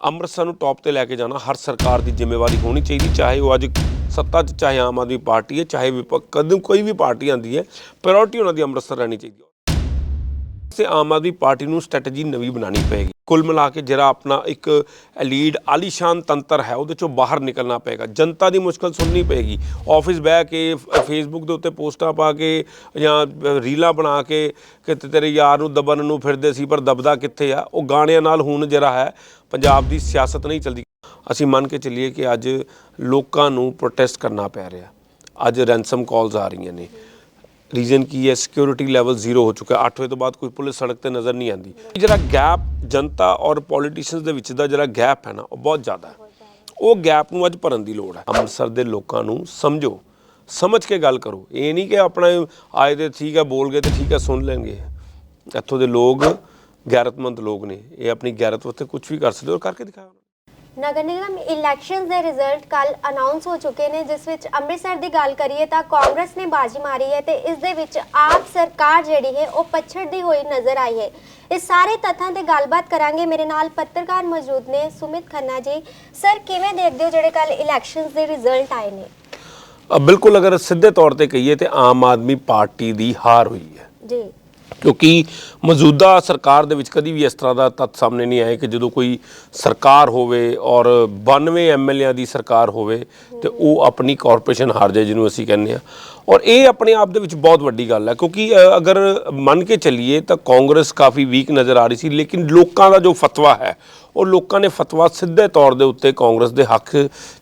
ਅੰਮ੍ਰਿਤਸਰ ਨੂੰ ਟੌਪ ਤੇ ਲੈ ਕੇ ਜਾਣਾ ਹਰ ਸਰਕਾਰ ਦੀ ਜ਼ਿੰਮੇਵਾਰੀ ਹੋਣੀ ਚਾਹੀਦੀ, ਚਾਹੇ ਉਹ ਅੱਜ ਸੱਤਾ 'ਚ, ਚਾਹੇ ਆਮ ਆਦਮੀ ਪਾਰਟੀ ਹੈ, ਚਾਹੇ ਵਿਪਕ ਕਦੋਂ ਕੋਈ ਵੀ ਪਾਰਟੀ ਆਂਦੀ ਹੈ ਪ੍ਰਾਇੋਰਟੀ ਉਹਨਾਂ ਦੀ ਅੰਮ੍ਰਿਤਸਰ ਰਹਿਣੀ ਚਾਹੀਦੀ ਹੈ। ਤੇ ਆਮ ਆਦਮੀ ਪਾਰਟੀ ਨੂੰ ਸਟ੍ਰੈਟਜੀ ਨਵੀਂ ਬਣਾਉਣੀ ਪਏਗੀ। ਕੁੱਲ ਮਿਲਾ ਕੇ ਜਿਹੜਾ ਆਪਣਾ ਇੱਕ ਲੀਡ ਆਲੀਸ਼ਾਨ ਤੰਤਰ ਹੈ, ਉਹਦੇ ਚੋਂ ਬਾਹਰ ਨਿਕਲਣਾ ਪਏਗਾ। ਜਨਤਾ ਦੀ ਮੁਸ਼ਕਲ ਸੁਣਨੀ ਪਏਗੀ। ਆਫਿਸ ਬਹਿ ਕੇ ਫੇਸਬੁੱਕ ਦੇ ਉੱਤੇ ਪੋਸਟਾਂ ਪਾ ਕੇ ਜਾਂ ਰੀਲਾਂ ਬਣਾ ਕੇ ਕਿ ਤੇਰੇ ਯਾਰ ਨੂੰ ਦਬਨ ਨੂੰ ਫਿਰਦੇ ਸੀ, ਪਰ ਦਬਦਾ ਕਿੱਥੇ ਆ? ਉਹ ਗਾਣਿਆਂ ਨਾਲ ਹੁਣ ਜਿਹੜਾ ਹੈ, ਪੰਜਾਬ ਦੀ ਸਿਆਸਤ ਨਹੀਂ ਚੱਲਦੀ। ਅਸੀਂ ਮੰਨ ਕੇ ਚੱਲੀਏ ਕਿ ਅੱਜ ਲੋਕਾਂ ਨੂੰ ਪ੍ਰੋਟੈਸਟ ਕਰਨਾ ਪੈ ਰਿਹਾ। ਅੱਜ ਰੈਂਸਮ ਕਾਲਸ ਆ ਰਹੀਆਂ ਨੇ। ਰੀਜ਼ਨ ਕੀ ਹੈ? ਸਿਕਿਉਰਿਟੀ ਲੈਵਲ ਜ਼ੀਰੋ ਹੋ ਚੁੱਕਾ ਹੈ। 8 ਵਜੇ ਤੋਂ ਬਾਅਦ ਕੋਈ ਪੁਲਿਸ ਸੜਕ ਤੇ ਨਜ਼ਰ ਨਹੀਂ ਆਉਂਦੀ। ਜਿਹੜਾ ਗੈਪ ਜਨਤਾ ਔਰ ਪੋਲੀਟੀਸ਼ੀਅਨਸ ਦੇ ਵਿੱਚ ਦਾ ਜਿਹੜਾ ਗੈਪ ਹੈ ਨਾ, ਉਹ ਬਹੁਤ ਜ਼ਿਆਦਾ ਹੈ। ਉਹ ਗੈਪ ਨੂੰ ਅੱਜ ਭਰਨ ਦੀ ਲੋੜ ਹੈ। ਅੰਮ੍ਰਿਤਸਰ ਦੇ ਲੋਕਾਂ ਨੂੰ ਸਮਝੋ, ਸਮਝ ਕੇ ਗੱਲ ਕਰੋ। ਇਹ ਨਹੀਂ ਕਿ ਆਪਣਾ ਆਏ ਤੇ ਠੀਕ ਹੈ, ਬੋਲ ਗਏ ਤੇ ਠੀਕ ਹੈ, ਸੁਣ ਲੈਣਗੇ। ਇੱਥੋਂ ਦੇ ਲੋਕ ਗੈਰਤਮੰਦ ਲੋਕ ਨੇ। ਇਹ ਆਪਣੀ ਗੈਰਤ ਉੱਤੇ ਕੁਝ ਵੀ ਕਰ ਸਕਦੇ ਹੋ। ਕਰਕੇ ਦਿਖਾਓ। ਨਗਰ ਨਿਗਮ ਇਲੈਕਸ਼ਨਸ ਦੇ ਰਿਜ਼ਲਟ ਕੱਲ ਅਨਾਉਂਸ ਹੋ ਚੁੱਕੇ ਨੇ ਜਿਸ ਵਿੱਚ ਅੰਮ੍ਰਿਤਸਰ ਦੀ ਗੱਲ ਕਰੀਏ ਤਾਂ ਕਾਂਗਰਸ ਨੇ ਬਾਜੀ ਮਾਰੀ ਹੈ ਤੇ ਇਸ ਦੇ ਵਿੱਚ ਆਪ ਸਰਕਾਰ ਜਿਹੜੀ ਹੈ ਉਹ ਪਛੜਦੀ ਹੋਈ ਨਜ਼ਰ ਆਈ ਹੈ। ਇਸ ਸਾਰੇ ਤੱਥਾਂ ਤੇ ਗੱਲਬਾਤ ਕਰਾਂਗੇ। ਮੇਰੇ ਨਾਲ ਪੱਤਰਕਾਰ ਮੌਜੂਦ ਨੇ ਸੁਮਿਤ ਖੰਨਾ ਜੀ। ਸਰ ਕਿਵੇਂ ਦੇਖਦੇ ਹੋ ਜਿਹੜੇ ਕੱਲ ਇਲੈਕਸ਼ਨਸ ਦੇ ਰਿਜ਼ਲਟ ਆਏ ਨੇ? ਬਿਲਕੁਲ ਅਗਰ ਸਿੱਧੇ ਤੌਰ ਤੇ ਕਹੀਏ ਤੇ ਆਮ ਆਦਮੀ ਪਾਰਟੀ ਦੀ ਹਾਰ ਹੋਈ ਹੈ। ਜੀ। ਕਿਉਂਕਿ ਮੌਜੂਦਾ ਸਰਕਾਰ ਦੇ ਵਿੱਚ ਕਦੀ ਵੀ ਇਸ ਤਰ੍ਹਾਂ ਦਾ ਤੱਥ ਸਾਹਮਣੇ ਨਹੀਂ ਆਇਆ ਕਿ ਜਦੋਂ ਕੋਈ ਸਰਕਾਰ ਹੋਵੇ ਔਰ 92 ਐਮਐਲਏਆਂ ਦੀ ਸਰਕਾਰ ਹੋਵੇ ਤੇ ਉਹ ਆਪਣੀ ਕਾਰਪੋਰੇਸ਼ਨ ਹਾਰ ਜਾਏ ਜਿਹਨੂੰ ਅਸੀਂ ਕਹਿੰਦੇ ਆ ਔਰ ਇਹ ਆਪਣੇ ਆਪ ਦੇ ਵਿੱਚ ਬਹੁਤ ਵੱਡੀ ਗੱਲ ਹੈ ਕਿਉਂਕਿ ਅਗਰ ਮੰਨ ਕੇ ਚੱਲੀਏ ਤਾਂ ਕਾਂਗਰਸ ਕਾਫੀ ਵੀਕ ਨਜ਼ਰ ਆ ਰਹੀ ਸੀ ਲੇਕਿਨ ਲੋਕਾਂ ਦਾ ਜੋ ਫਤਵਾ ਹੈ ਉਹ ਲੋਕਾਂ ਨੇ ਫਤਵਾ ਸਿੱਧੇ ਤੌਰ ਦੇ ਉੱਤੇ ਕਾਂਗਰਸ ਦੇ ਹੱਕ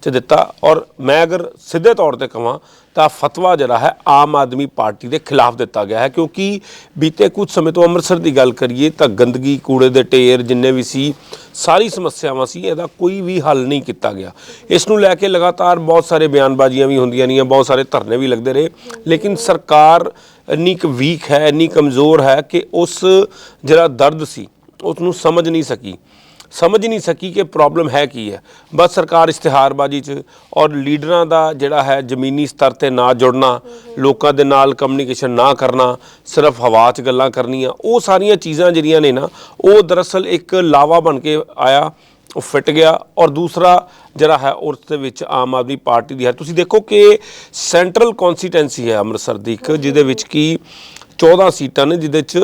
'ਚ ਦਿੱਤਾ। ਔਰ ਮੈਂ ਅਗਰ ਸਿੱਧੇ ਤੌਰ ਤੇ ਕਹਾਂ ਤਾਂ ਫਤਵਾ ਜਿਹੜਾ ਹੈ ਆਮ ਆਦਮੀ ਪਾਰਟੀ ਦੇ ਖਿਲਾਫ ਦਿੱਤਾ ਗਿਆ ਹੈ। ਕਿਉਂਕਿ ਬੀਤੇ ਕੁਝ ਸਮੇਂ ਤੋਂ ਅੰਮ੍ਰਿਤਸਰ ਦੀ ਗੱਲ ਕਰੀਏ, ਤਾਂ ਗੰਦਗੀ, ਕੂੜੇ ਦੇ ਢੇਰ ਜਿੰਨੇ ਵੀ ਸੀ, ਸਾਰੀ ਸਮੱਸਿਆਵਾਂ ਸੀ, ਇਹਦਾ ਕੋਈ ਵੀ ਹੱਲ ਨਹੀਂ ਕੀਤਾ ਗਿਆ। ਇਸ ਨੂੰ ਲੈ ਕੇ ਲਗਾਤਾਰ ਬਹੁਤ ਸਾਰੇ ਬਿਆਨਬਾਜ਼ੀਆਂ ਵੀ ਹੁੰਦੀਆਂ ਰਹੀਆਂ, ਬਹੁਤ ਸਾਰੇ ਧਰਨੇ ਵੀ ਲੱਗਦੇ ਰਹੇ। ਲੇਕਿਨ ਸਰਕਾਰ ਇੰਨੀ ਕੁ ਵੀਕ ਹੈ, ਇੰਨੀ ਕਮਜ਼ੋਰ ਹੈ ਕਿ ਉਸ ਜਿਹੜਾ ਦਰਦ ਸੀ, ਉਸ ਨੂੰ ਸਮਝ ਨਹੀਂ ਸਕੀ। ਸਮਝ ਨਹੀਂ ਸਕੀ ਕਿ ਪ੍ਰੋਬਲਮ ਹੈ ਕੀ ਹੈ। ਬਸ ਸਰਕਾਰ ਇਸ਼ਤਿਹਾਰਬਾਜ਼ੀ 'ਚ ਔਰ ਲੀਡਰਾਂ ਦਾ ਜਿਹੜਾ ਹੈ ਜ਼ਮੀਨੀ ਸਤਰ ਤੇ ਨਾ ਜੁੜਨਾ, ਲੋਕਾਂ ਦੇ ਨਾਲ ਕਮਿਊਨੀਕੇਸ਼ਨ ਨਾ ਕਰਨਾ, ਸਿਰਫ ਹਵਾ 'ਚ ਗੱਲਾਂ ਕਰਨੀਆਂ, ਉਹ ਸਾਰੀਆਂ ਚੀਜ਼ਾਂ ਜਿਹੜੀਆਂ ਨੇ ਨਾ, ਉਹ ਦਰਅਸਲ ਇੱਕ ਲਾਵਾ ਬਣ ਕੇ ਆਇਆ, ਉਹ ਫਿੱਟ ਗਿਆ ਔਰ ਦੂਸਰਾ ਜਿਹੜਾ ਹੈ ਉਸ ਦੇ ਵਿੱਚ ਆਮ ਆਦਮੀ ਪਾਰਟੀ ਦੀ ਹੈ। ਤੁਸੀਂ ਦੇਖੋ ਕਿ ਸੈਂਟਰਲ ਕਨਸਟੀਟੈਂਸੀ ਹੈ ਅੰਮ੍ਰਿਤਸਰ ਦੀ ਇੱਕ, ਜਿਹਦੇ ਵਿੱਚ ਕੀ 14 ਸੀਟਾਂ ਨੇ, ਜਿਹਦੇ ਚ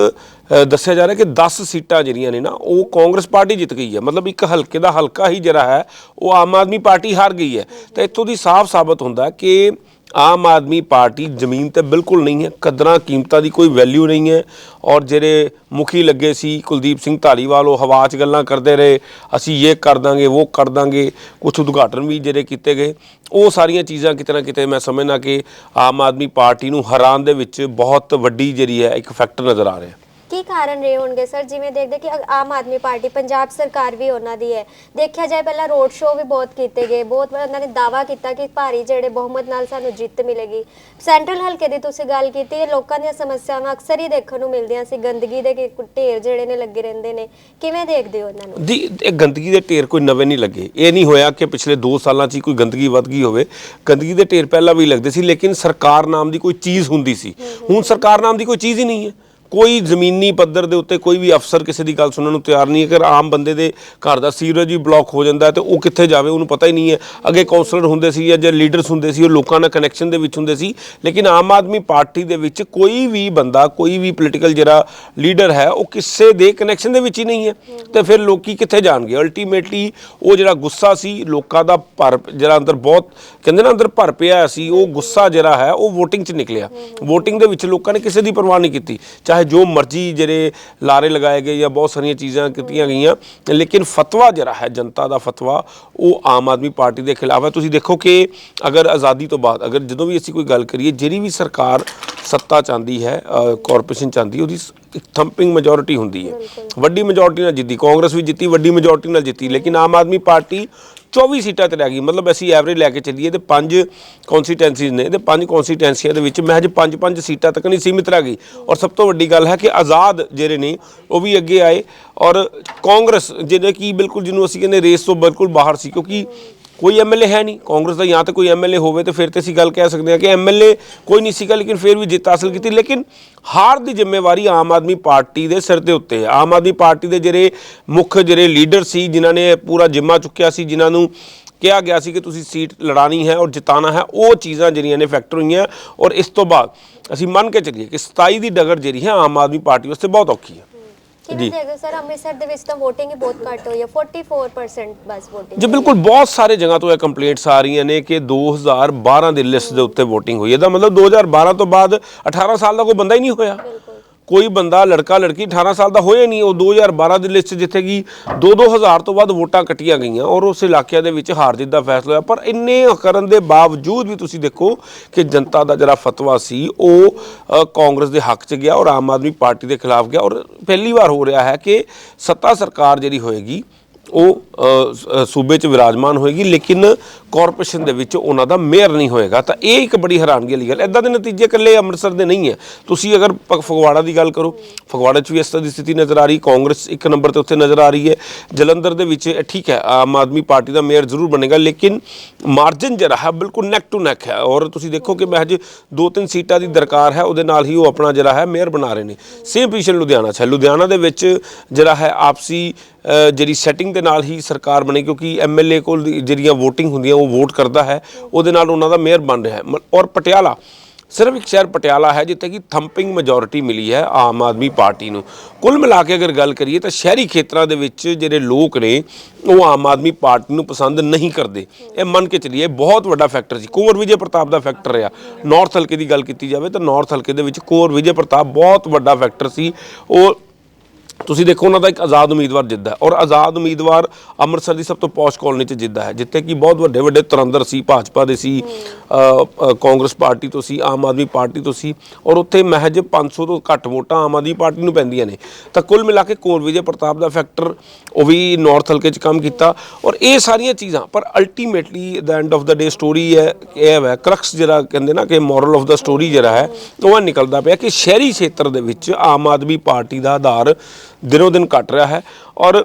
ਦੱਸਿਆ ਜਾ ਰਿਹਾ ਕਿ 10 ਸੀਟਾਂ ਜਿਹੜੀਆਂ ਨੇ ਨਾ, ਉਹ ਕਾਂਗਰਸ ਪਾਰਟੀ ਜਿੱਤ ਗਈ ਹੈ। ਮਤਲਬ ਇੱਕ ਹਲਕੇ ਦਾ ਹਲਕਾ ਹੀ ਜਿਹੜਾ ਹੈ, ਉਹ ਆਮ ਆਦਮੀ ਪਾਰਟੀ ਹਾਰ ਗਈ ਹੈ। ਤਾਂ ਇੱਥੋਂ ਦੀ ਸਾਫ਼ ਸਾਬਤ ਹੁੰਦਾ ਕਿ ਆਮ ਆਦਮੀ ਪਾਰਟੀ ਜ਼ਮੀਨ ਤੇ ਬਿਲਕੁਲ ਨਹੀਂ ਹੈ, ਕਦਰਾਂ ਕੀਮਤਾਂ ਦੀ ਕੋਈ ਵੈਲਿਊ ਨਹੀਂ ਹੈ ਔਰ ਜਿਹੜੇ ਮੁਖੀ ਲੱਗੇ ਸੀ ਕੁਲਦੀਪ ਸਿੰਘ ਧਾਲੀਵਾਲ, ਉਹ ਹਵਾ 'ਚ ਗੱਲਾਂ ਕਰਦੇ ਰਹੇ, ਅਸੀਂ ਇਹ ਕਰ ਦਾਂਗੇ, ਉਹ ਕਰ ਦਾਂਗੇ ਕੁਝ ਉਦਘਾਟਨ ਵੀ ਜਿਹੜੇ ਕੀਤੇ ਗਏ। ਉਹ ਸਾਰੀਆਂ ਚੀਜ਼ਾਂ ਕਿਤੇ ਨਾ ਕਿਤੇ ਮੈਂ ਸਮਝਣਾ ਕਿ ਆਮ ਆਦਮੀ ਪਾਰਟੀ ਨੂੰ ਹਰਾਉਣ ਦੇ ਵਿੱਚ ਬਹੁਤ ਵੱਡੀ ਜਿਹੜੀ ਹੈ, ਇੱਕ ਫੈਕਟਰ ਨਜ਼ਰ ਆ ਰਿਹਾ। ਕੀ ਕਾਰਨ ਰਹੇ ਹੋਣਗੇ ਸਰ? ਜਿਵੇਂ ਦੇਖਦੇ ਕਿ ਅ- ਆਮ ਆਦਮੀ ਪਾਰਟੀ ਪੰਜਾਬ ਸਰਕਾਰ ਵੀ ਉਹਨਾਂ ਦੀ ਹੈ। ਦੇਖਿਆ ਜਾਏ ਪਹਿਲਾਂ ਰੋਡ ਸ਼ੋਅ ਵੀ ਬਹੁਤ ਕੀਤੇ ਗਏ। ਬਹੁਤ ਵਾਰ ਉਹਨਾਂ ਨੇ ਦਾਵਾ ਕੀਤਾ ਕਿ ਭਾਰੀ ਜਿਹੜੇ ਬਹੁਮਤ ਨਾਲ ਸਾਨੂੰ ਜਿੱਤ ਮਿਲੇਗੀ। ਸੈਂਟਰਲ ਹਲਕੇ ਦੀ ਤੁਸੀਂ ਗੱਲ ਕੀਤੀ ਹੈ ਲੋਕਾਂ ਦੀਆਂ ਸਮੱਸਿਆਵਾਂ ਅਕਸਰ ਹੀ ਦੇਖਣ ਨੂੰ ਮਿਲਦੀਆਂ ਸੀ। ਗੰਦਗੀ ਦੇ ਕਿ ਢੇਰ ਜਿਹੜੇ ਨੇ ਲੱਗੇ ਰਹਿੰਦੇ ਨੇ। ਕਿਵੇਂ ਦੇਖਦੇ ਹੋ ਉਹਨਾਂ ਨੂੰ? ਦੀ ਇਹ ਗੰਦਗੀ ਦੇ ਢੇਰ ਕੋਈ ਨਵੇਂ ਨਹੀਂ ਲੱਗੇ। ਇਹ ਨਹੀਂ ਹੋਇਆ ਕਿ ਪਿਛਲੇ 2 ਸਾਲਾਂ 'ਚ ਹੀ ਕੋਈ ਗੰਦਗੀ ਵੱਧ ਗਈ ਹੋਵੇ। ਗੰਦਗੀ ਦੇ ਢੇਰ ਪਹਿਲਾਂ ਵੀ ਲੱਗਦੇ ਸੀ ਲੇਕਿਨ ਸਰਕਾਰ ਨਾਮ ਦੀ ਕੋਈ ਚੀਜ਼ ਹੁੰਦੀ ਸੀ। ਹੁਣ ਸਰਕਾਰ ਨਾਮ ਦੀ ਕੋਈ ਚੀਜ਼ ਹੀ ਨਹੀਂ ਹੈ। ਕੋਈ ਜ਼ਮੀਨੀ ਪੱਧਰ ਦੇ ਉੱਤੇ ਕੋਈ ਵੀ ਅਫਸਰ ਕਿਸੇ ਦੀ ਗੱਲ ਸੁਣਨ ਨੂੰ ਤਿਆਰ ਨਹੀਂ ਹੈ। ਅਗਰ ਆਮ ਬੰਦੇ ਦੇ ਘਰ ਦਾ ਸੀਵਰੇਜ ਵੀ ਬਲੌਕ ਹੋ ਜਾਂਦਾ ਹੈ, ਤੇ ਉਹ ਕਿੱਥੇ ਜਾਵੇ, ਉਹਨੂੰ ਪਤਾ ਹੀ ਨਹੀਂ ਹੈ। ਅੱਗੇ ਕਾਉਂਸਲਰ ਹੁੰਦੇ ਸੀ ਜਾਂ ਜੇ ਲੀਡਰਸ ਹੁੰਦੇ ਸੀ, ਉਹ ਲੋਕਾਂ ਨਾਲ ਕਨੈਕਸ਼ਨ ਦੇ ਵਿੱਚ ਹੁੰਦੇ ਸੀ। ਲੇਕਿਨ ਆਮ ਆਦਮੀ ਪਾਰਟੀ ਦੇ ਵਿੱਚ ਕੋਈ ਵੀ ਬੰਦਾ, ਕੋਈ ਵੀ ਪੋਲੀਟੀਕਲ ਜਿਹੜਾ ਲੀਡਰ ਹੈ, ਉਹ ਕਿਸੇ ਦੇ ਕਨੈਕਸ਼ਨ ਦੇ ਵਿੱਚ ਹੀ ਨਹੀਂ ਹੈ। ਤੇ ਫਿਰ ਲੋਕੀ ਕਿੱਥੇ ਜਾਣਗੇ? ਅਲਟੀਮੇਟਲੀ ਉਹ ਜਿਹੜਾ ਗੁੱਸਾ ਸੀ, ਲੋਕਾਂ ਦਾ ਭਰ, ਜਿਹੜਾ ਅੰਦਰ ਬਹੁਤ, ਕਹਿੰਦੇ ਨਾ ਅੰਦਰ ਭਰ ਪਿਆ ਸੀ, ਉਹ ਗੁੱਸਾ ਜਿਹੜਾ ਹੈ, ਉਹ VOTING 'ਚ ਨਿਕਲਿਆ। VOTING ਦੇ ਵਿੱਚ ਲੋਕਾਂ ਨੇ ਕਿਸੇ ਦੀ ਪਰਵਾਹ ਨਹੀਂ ਕੀਤੀ। ਚਾਹੇ ਜੋ ਮਰਜ਼ੀ ਜਿਹੜੇ ਲਾਰੇ ਲਗਾਏ ਗਏ ਜਾਂ ਬਹੁਤ ਸਾਰੀਆਂ ਚੀਜ਼ਾਂ ਕੀਤੀਆਂ ਗਈਆਂ, ਲੇਕਿਨ ਫਤਵਾ ਜਿਹੜਾ ਹੈ, ਜਨਤਾ ਦਾ ਫਤਵਾ, ਉਹ ਆਮ ਆਦਮੀ ਪਾਰਟੀ ਦੇ ਖਿਲਾਫ ਹੈ। ਤੁਸੀਂ ਦੇਖੋ ਕਿ ਅਗਰ ਆਜ਼ਾਦੀ ਤੋਂ ਬਾਅਦ, ਅਗਰ ਜਦੋਂ ਵੀ ਅਸੀਂ ਕੋਈ ਗੱਲ ਕਰੀਏ, ਜਿਹੜੀ ਵੀ ਸਰਕਾਰ ਸੱਤਾ ਚਾਹੁੰਦੀ ਹੈ ਕਾਰਪੋਰੇਸ਼ਨ ਚਾਹੁੰਦੀ ਉਹਦੀ ਇੱਕ ਥੰਪਿੰਗ ਮੈਜੋਰਿਟੀ ਹੁੰਦੀ ਹੈ। ਵੱਡੀ ਮੈਜੋਰਿਟੀ ਨਾਲ ਜਿੱਤੀ। ਕਾਂਗਰਸ ਵੀ ਜਿੱਤੀ ਵੱਡੀ ਮੈਜੋਰਿਟੀ ਨਾਲ ਜਿੱਤੀ। ਲੇਕਿਨ ਆਮ ਆਦਮੀ ਪਾਰਟੀ 24 ਸੀਟਾਂ ਤੇ ਰਹਿ ਗਈ। ਮਤਲਬ ਅਸੀਂ ਐਵਰੇਜ ਲੈ ਕੇ ਚੱਲੀਏ ਤੇ ਪੰਜ ਕਨਸਟੀਟੈਂਸੀਜ਼ ਨੇ ਤੇ ਪੰਜ ਕਨਸਟੀਟੈਂਸੀਆਂ ਦੇ ਵਿੱਚ ਮਹਿਜ ਪੰਜ ਪੰਜ ਸੀਟਾਂ ਤੱਕ ਨਹੀਂ ਸੀਮਿਤ ਰਹਿ ਗਈ। ਔਰ ਸਭ ਤੋਂ ਵੱਡੀ ਗੱਲ ਹੈ ਕਿ ਆਜ਼ਾਦ ਜਿਹੜੇ ਨੇ ਉਹ ਵੀ ਅੱਗੇ ਆਏ। ਔਰ ਕਾਂਗਰਸ ਜਿਹੜੇ ਕਿ ਬਿਲਕੁਲ ਜਿਹਨੂੰ ਅਸੀਂ ਕਹਿੰਦੇ ਰੇਸ ਤੋਂ ਬਿਲਕੁਲ ਬਾਹਰ ਸੀ ਕਿਉਂਕਿ ਕੋਈ ਐਮਐਲਏ ਹੈ ਨਹੀਂ, ਕਾਂਗਰਸ ਦਾ ਜਾਂ ਤਾਂ ਕੋਈ ਐਮਐਲਏ ਹੋਵੇ ਤੇ ਫਿਰ ਤੇ ਅਸੀਂ ਗੱਲ ਕਹਿ ਸਕਦੇ ਹਾਂ ਕਿ ਐਮਐਲਏ ਕੋਈ ਨਹੀਂ ਸੀਗਾ, ਲੇਕਿਨ ਫਿਰ ਵੀ ਜਿੱਤ ਹਾਸਲ ਕੀਤੀ। ਲੇਕਿਨ ਹਾਰ ਦੀ ਜ਼ਿੰਮੇਵਾਰੀ ਆਮ ਆਦਮੀ ਪਾਰਟੀ ਦੇ ਸਿਰ ਦੇ ਉੱਤੇ ਹੈ। ਆਮ ਆਦਮੀ ਪਾਰਟੀ ਦੇ ਜਿਹੜੇ ਮੁੱਖ ਜਿਹੜੇ ਲੀਡਰ ਸੀ, ਜਿਨ੍ਹਾਂ ਨੇ ਪੂਰਾ ਜਿੰਮਾ ਚੁੱਕਿਆ ਸੀ, ਜਿਨ੍ਹਾਂ ਨੂੰ ਕਿਹਾ ਗਿਆ ਸੀ ਕਿ ਤੁਸੀਂ ਸੀਟ ਲੜਾਣੀ ਹੈ ਔਰ ਜਿਤਾਣਾ ਹੈ, ਉਹ ਚੀਜ਼ਾਂ ਜਿਹੜੀਆਂ ਨੇ ਫੈਕਟਰ ਹੋਈਆਂ। ਔਰ ਇਸ ਤੋਂ ਬਾਅਦ ਅਸੀਂ ਮੰਨ ਕੇ ਚੱਲੀਏ ਕਿ 27 ਦੀ ਡਗਰ ਜਿਹੜੀ ਹੈ ਆਮ ਆਦਮੀ ਪਾਰਟੀ ਵਾਸਤੇ ਬਹੁਤ ਔਖੀ ਹੈ। ਕਿਵੇਂ ਦੇਖਦੇ ਹੋ ਸਰ ਅੰਮ੍ਰਿਤਸਰ ਦੇ ਵਿੱਚ ਤਾਂ VOTING ਹੀ ਬਹੁਤ ਘੱਟ ਹੋਈ ਹੈ 44% ਬਸ VOTING ਜੀ ਬਿਲਕੁਲ ਬਹੁਤ ਸਾਰੇ ਜਗ੍ਹਾ ਤੋਂ ਇਹ ਕੰਪਲੇਂਟਸ ਆ ਰਹੀਆਂ ਨੇ ਕਿ 2012 ਦੀ ਲਿਸਟ ਦੇ ਉੱਤੇ VOTING ਹੋਈ ਇਹਦਾ ਮਤਲਬ 2012 ਤੋਂ ਬਾਅਦ 18 ਸਾਲ ਦਾ ਕੋਈ ਬੰਦਾ ਹੀ ਨਹੀਂ ਹੋਇਆ। ਕੋਈ ਬੰਦਾ ਲੜਕਾ ਲੜਕੀ 18 ਸਾਲ ਦਾ ਹੋਇਆ ਨਹੀਂ, ਉਹ 2012 ਦੀ ਲਿਸਟ ਜਿੱਥੇ ਕਿ 2-2000 ਤੋਂ ਵੱਧ ਵੋਟਾਂ ਕੱਟੀਆਂ ਗਈਆਂ ਔਰ ਉਸ ਇਲਾਕਿਆਂ ਦੇ ਵਿੱਚ ਹਾਰ ਜਿੱਤ ਦਾ ਫੈਸਲਾ ਹੋਇਆ। ਪਰ ਇੰਨੇ ਕਰਨ ਦੇ ਬਾਵਜੂਦ ਵੀ ਤੁਸੀਂ ਦੇਖੋ ਕਿ ਜਨਤਾ ਦਾ ਜਿਹੜਾ ਫਤਵਾ ਸੀ, ਉਹ ਕਾਂਗਰਸ ਦੇ ਹੱਕ 'ਚ ਗਿਆ ਔਰ ਆਮ ਆਦਮੀ ਪਾਰਟੀ ਦੇ ਖਿਲਾਫ ਗਿਆ ਔਰ ਪਹਿਲੀ ਵਾਰ ਹੋ ਰਿਹਾ ਹੈ ਕਿ ਸੱਤਾ ਸਰਕਾਰ ਜਿਹੜੀ ਹੋਏਗੀ ਉਹ ਸੂਬੇ 'ਚ ਵਿਰਾਜਮਾਨ ਹੋਏਗੀ, ਲੇਕਿਨ ਕਾਰਪੋਰੇਸ਼ਨ ਦੇ ਵਿੱਚ ਉਹਨਾਂ ਦਾ ਮੇਅਰ ਨਹੀਂ ਹੋਏਗਾ। ਤਾਂ ਇਹ ਇੱਕ ਬੜੀ ਹੈਰਾਨਗੀ ਵਾਲੀ ਗੱਲ ਐਦਾਂ ਦੇ ਨਤੀਜੇ ਇਕੱਲੇ ਅੰਮ੍ਰਿਤਸਰ ਦੇ ਨਹੀਂ ਹੈ। ਤੁਸੀਂ ਅਗਰ ਪ- ਫਗਵਾੜਾ ਦੀ ਗੱਲ ਕਰੋ, ਫਗਵਾੜਾ 'ਚ ਵੀ ਇਸ ਤਰ੍ਹਾਂ ਦੀ ਸਥਿਤੀ ਨਜ਼ਰ ਆ ਰਹੀ ਕਾਂਗਰਸ ਇੱਕ ਨੰਬਰ ਤੇ ਉੱਥੇ ਨਜ਼ਰ ਆ ਰਹੀ ਹੈ। ਜਲੰਧਰ ਦੇ ਵਿੱਚ, ਇਹ ਠੀਕ ਹੈ, ਆਮ ਆਦਮੀ ਪਾਰਟੀ ਦਾ ਮੇਅਰ ਜ਼ਰੂਰ ਬਣੇਗਾ, ਲੇਕਿਨ ਮਾਰਜਨ ਜਿਹੜਾ ਹੈ, ਬਿਲਕੁਲ ਨੈਕ ਟੂ ਨੈਕ ਹੈ। ਔਰ ਤੁਸੀਂ ਦੇਖੋ ਕਿ ਮਹਿਜ ਦੋ ਤਿੰਨ ਸੀਟਾਂ ਦੀ ਦਰਕਾਰ ਹੈ, ਉਹਦੇ ਨਾਲ ਹੀ ਉਹ ਆਪਣਾ ਜਿਹੜਾ ਹੈ ਮੇਅਰ ਬਣਾ ਰਹੇ ਨੇ। ਸੇਮ ਪੋਜੀਸ਼ਨ ਲੁਧਿਆਣਾ 'ਚ ਹੈ। ਲੁਧਿਆਣਾ ਦੇ ਵਿੱਚ ਜਿਹੜਾ ਹੈ, ਆਪਸੀ ਜਿਹੜੀ ਸੈਟਿੰਗ ਦੇ ਨਾਲ ਹੀ ਸਰਕਾਰ ਬਣੀ, ਕਿਉਂਕਿ ਐਮਐਲਏ ਕੋਲ ਦੀ ਜਿਹੜੀਆਂ VOTING ਹੁੰਦੀਆਂ, ਉਹ ਵੋਟ ਕਰਦਾ ਹੈ। ਉਹਦੇ ਨਾਲ ਉਹਨਾਂ ਦਾ ਮੇਅਰ ਬਣ ਰਿਹਾ ਹੈ। ਮ- ਔਰ ਪਟਿਆਲਾ, ਸਿਰਫ ਇੱਕ ਸ਼ਹਿਰ ਪਟਿਆਲਾ ਹੈ, ਜਿੱਥੇ ਕਿ ਥੰਪਿੰਗ ਮੈਜੋਰਿਟੀ ਮਿਲੀ ਹੈ ਆਮ ਆਦਮੀ ਪਾਰਟੀ ਨੂੰ। ਕੁੱਲ ਮਿਲਾ ਕੇ ਅਗਰ ਗੱਲ ਕਰੀਏ ਤਾਂ ਸ਼ਹਿਰੀ ਖੇਤਰਾਂ ਦੇ ਵਿੱਚ ਜਿਹੜੇ ਲੋਕ ਨੇ, ਉਹ ਆਮ ਆਦਮੀ ਪਾਰਟੀ ਨੂੰ ਪਸੰਦ ਨਹੀਂ ਕਰਦੇ। ਇਹ ਮੰਨ ਕੇ ਚੱਲੀਏ, ਬਹੁਤ ਵੱਡਾ ਫੈਕਟਰ ਸੀ। ਕੁੰਵਰ ਵਿਜੇ ਪ੍ਰਤਾਪ ਦਾ ਫੈਕਟਰ ਰਿਹਾ। ਨਾਰਥ ਹਲਕੇ ਦੀ ਗੱਲ ਕੀਤੀ ਜਾਵੇ ਤਾਂ ਨਾਰਥ ਹਲਕੇ ਦੇ ਵਿੱਚ ਕੁੰਵਰ ਵਿਜੇ ਪ੍ਰਤਾਪ ਬਹੁਤ ਵੱਡਾ ਫੈਕਟਰ ਸੀ। ਉਹ ਤੁਸੀਂ ਦੇਖੋ ਉਹਨਾਂ ਦਾ ਇੱਕ ਆਜ਼ਾਦ ਉਮੀਦਵਾਰ ਜਿੱਦਾ ਔਰ ਆਜ਼ਾਦ ਉਮੀਦਵਾਰ ਅੰਮ੍ਰਿਤਸਰ ਦੀ ਸਭ ਤੋਂ ਪੌਸ਼ ਕਾਲਨੀ 'ਚ ਜਿੱਦਾ ਹੈ, ਜਿੱਥੇ ਕਿ ਬਹੁਤ ਵੱਡੇ ਵੱਡੇ ਤੁਰੰਦਰ ਸੀ, ਭਾਜਪਾ ਦੇ ਸੀ ਕਾਂਗਰਸ ਪਾਰਟੀ ਤੋਂ ਸੀ, ਆਮ ਆਦਮੀ ਪਾਰਟੀ ਤੋਂ ਸੀ ਔਰ ਉੱਥੇ ਮਹਿਜ 500 ਤੋਂ ਘੱਟ ਵੋਟਾਂ ਆਮ ਆਦਮੀ ਪਾਰਟੀ ਨੂੰ ਪੈਂਦੀਆਂ ਨੇ। ਤਾਂ ਕੁੱਲ ਮਿਲਾ ਕੇ ਕੋਰ ਵਿਜੇ ਪ੍ਰਤਾਪ ਦਾ ਫੈਕਟਰ ਉਹ ਵੀ ਨਾਰਥ ਹਲਕੇ 'ਚ ਕੰਮ ਕੀਤਾ ਔਰ ਇਹ ਸਾਰੀਆਂ ਚੀਜ਼ਾਂ, ਪਰ ultimately the end of the day story ਹੈ ਇਹ ਹੈ ਕਰਕਸ ਜਿਹੜਾ ਕਹਿੰਦੇ ਨਾ ਕਿ ਮੋਰਲ ਆਫ ਦਾ ਸਟੋਰੀ ਜਿਹੜਾ ਹੈ, ਉਹ ਇਹ ਨਿਕਲਦਾ ਪਿਆ ਕਿ ਸ਼ਹਿਰੀ ਖੇਤਰ ਦੇ ਵਿੱਚ ਆਮ ਆਦਮੀ ਪਾਰਟੀ ਦਾ ਆਧਾਰ ਦਿਨੋਂ ਦਿਨ ਘਟ ਰਿਹਾ ਹੈ ਔਰ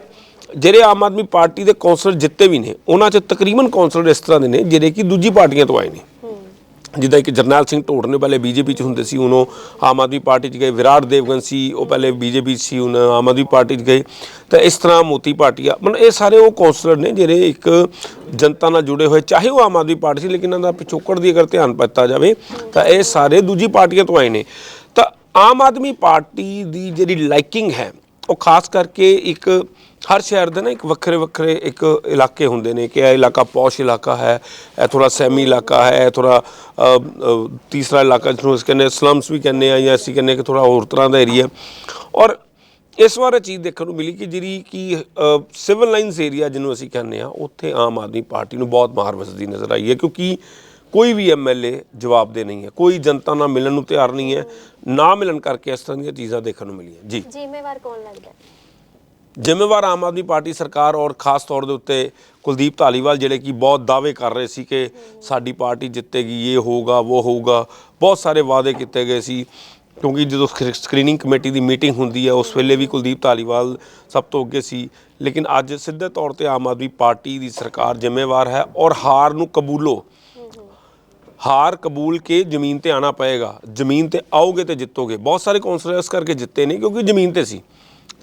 ਜਿਹੜੇ ਆਮ ਆਦਮੀ ਪਾਰਟੀ ਦੇ ਕੌਂਸਲਰ ਜਿੱਤੇ ਵੀ ਨੇ ਉਹਨਾਂ 'ਚ ਤਕਰੀਬਨ ਕੌਂਸਲਰ ਇਸ ਤਰ੍ਹਾਂ ਦੇ ਨੇ ਜਿਹੜੇ ਕਿ ਦੂਜੀ ਪਾਰਟੀਆਂ ਤੋਂ ਆਏ ਨੇ। ਜਿੱਦਾਂ ਇੱਕ ਜਰਨੈਲ ਸਿੰਘ ਢੋੜ ਨੇ ਪਹਿਲੇ ਬੀਜੇਪੀ ਚ ਹੁੰਦੇ ਸੀ ਹੁਣ ਉਹ ਆਮ ਆਦਮੀ ਪਾਰਟੀ ਚ ਗਏ ਵਿਰਾਟ ਦੇਵਗਨ ਸੀ ਉਹ ਪਹਿਲੇ ਬੀਜੇਪੀ ਸੀ ਹੁਣ ਆਮ ਆਦਮੀ ਪਾਰਟੀ ਚ ਗਏ। ਤਾਂ ਇਸ ਤਰ੍ਹਾਂ ਮੋਤੀ ਭਾਟੀਆ ਮਤਲਬ ਇਹ ਸਾਰੇ ਉਹ ਕੌਂਸਲਰ ਨੇ ਜਿਹੜੇ ਇੱਕ ਜਨਤਾ ਨਾਲ ਜੁੜੇ ਹੋਏ ਚਾਹੇ ਉਹ ਆਮ ਆਦਮੀ ਪਾਰਟੀ ਸੀ ਲੇਕਿਨ ਇਹਨਾਂ ਦਾ ਪਿਛੋਕੜ ਦੀ ਅਗਰ ਧਿਆਨ ਦਿੱਤਾ ਜਾਵੇ ਤਾਂ ਇਹ ਸਾਰੇ ਦੂਜੀ ਪਾਰਟੀਆਂ ਤੋਂ ਆਏ ਨੇ। ਤਾਂ ਆਮ ਆਦਮੀ ਪਾਰਟੀ ਦੀ ਜਿਹੜੀ ਲਾਈਕਿੰਗ ਹੈ ਉਹ ਖਾਸ ਕਰਕੇ ਇੱਕ ਹਰ ਸ਼ਹਿਰ ਦੇ ਨਾ ਇੱਕ ਵੱਖਰੇ ਵੱਖਰੇ ਇੱਕ ਇਲਾਕੇ ਹੁੰਦੇ ਨੇ ਕਿ ਇਹ ਇਲਾਕਾ ਪੌਸ਼ ਇਲਾਕਾ ਹੈ, ਇਹ ਥੋੜਾ ਸੈਮੀ ਇਲਾਕਾ ਹੈ, ਇਹ ਥੋੜਾ ਤੀਸਰਾ ਇਲਾਕਾ ਜਿਹਨੂੰ ਅਸੀਂ ਕਹਿੰਦੇ ਸਲਮਸ ਵੀ ਕਹਿੰਦੇ ਆ ਜਾਂ ਅਸੀਂ ਕਹਿੰਦੇ ਕਿ ਥੋੜਾ ਹੋਰ ਤਰ੍ਹਾਂ ਦਾ ਏਰੀਆ ਔਰ ਇਸ ਵਾਰ ਇਹ ਚੀਜ਼ ਦੇਖਣ ਨੂੰ ਮਿਲੀ ਕਿ ਜਿਹੜੀ ਕਿ ਸਿਵਲ ਲਾਈਨਸ ਏਰੀਆ ਜਿਹਨੂੰ ਅਸੀਂ ਕਹਿੰਦੇ ਆ ਉੱਥੇ ਆਮ ਆਦਮੀ ਪਾਰਟੀ ਨੂੰ ਬਹੁਤ ਮਾਰ ਵੱਜਦੀ ਨਜ਼ਰ ਆਈ ਹੈ ਕਿਉਂਕਿ ਕੋਈ ਵੀ ਐਮਐਲਏ ਜਵਾਬ ਦੇ ਨਹੀਂ ਹੈ। ਕੋਈ ਜਨਤਾ ਨਾਲ ਮਿਲਣ ਨੂੰ ਤਿਆਰ ਨਹੀਂ ਹੈ। ਨਾ ਮਿਲਣ ਕਰਕੇ ਇਸ ਤਰ੍ਹਾਂ ਦੀਆਂ ਚੀਜ਼ਾਂ ਦੇਖਣ ਨੂੰ ਮਿਲੀਆਂ। ਜੀ। ਜ਼ਿੰਮੇਵਾਰ ਕੌਣ ਲੱਗਦਾ ਜ਼ਿੰਮੇਵਾਰ ਆਮ ਆਦਮੀ ਪਾਰਟੀ ਸਰਕਾਰ ਔਰ ਖਾਸ ਤੌਰ ਦੇ ਉੱਤੇ ਕੁਲਦੀਪ ਧਾਲੀਵਾਲ ਜਿਹੜੇ ਕਿ ਬਹੁਤ ਦਾਅਵੇ ਕਰ ਰਹੇ ਸੀ ਕਿ ਸਾਡੀ ਪਾਰਟੀ ਜਿੱਤੇਗੀ ਇਹ ਹੋਊਗਾ ਉਹ ਹੋਊਗਾ। ਬਹੁਤ ਸਾਰੇ ਵਾਅਦੇ ਕੀਤੇ ਗਏ ਸੀ। ਕਿਉਂਕਿ ਜਦੋਂ ਸਕਰੀਨਿੰਗ ਕਮੇਟੀ ਦੀ ਮੀਟਿੰਗ ਹੁੰਦੀ ਹੈ ਉਸ ਵੇਲੇ ਵੀ ਕੁਲਦੀਪ ਧਾਲੀਵਾਲ ਸਭ ਤੋਂ ਅੱਗੇ ਸੀ। ਲੇਕਿਨ ਅੱਜ ਸਿੱਧੇ ਤੌਰ ਤੇ ਆਮ ਆਦਮੀ ਪਾਰਟੀ ਦੀ ਸਰਕਾਰ ਜ਼ਿੰਮੇਵਾਰ ਹੈ ਔਰ ਹਾਰ ਨੂੰ ਕਬੂਲੋ। ਹਾਰ ਕਬੂਲ ਕੇ ਜ਼ਮੀਨ ਤੇ ਆਣਾ ਪਏਗਾ। ਜ਼ਮੀਨ ਤੇ ਆਓਗੇ ਤੇ ਜਿੱਤੋਗੇ। ਬਹੁਤ ਸਾਰੇ ਕੌਂਸਲਰ ਇਸ ਕਰਕੇ ਜਿੱਤੇ ਨਹੀਂ ਕਿਉਂਕਿ ਜ਼ਮੀਨ ਤੇ ਸੀ।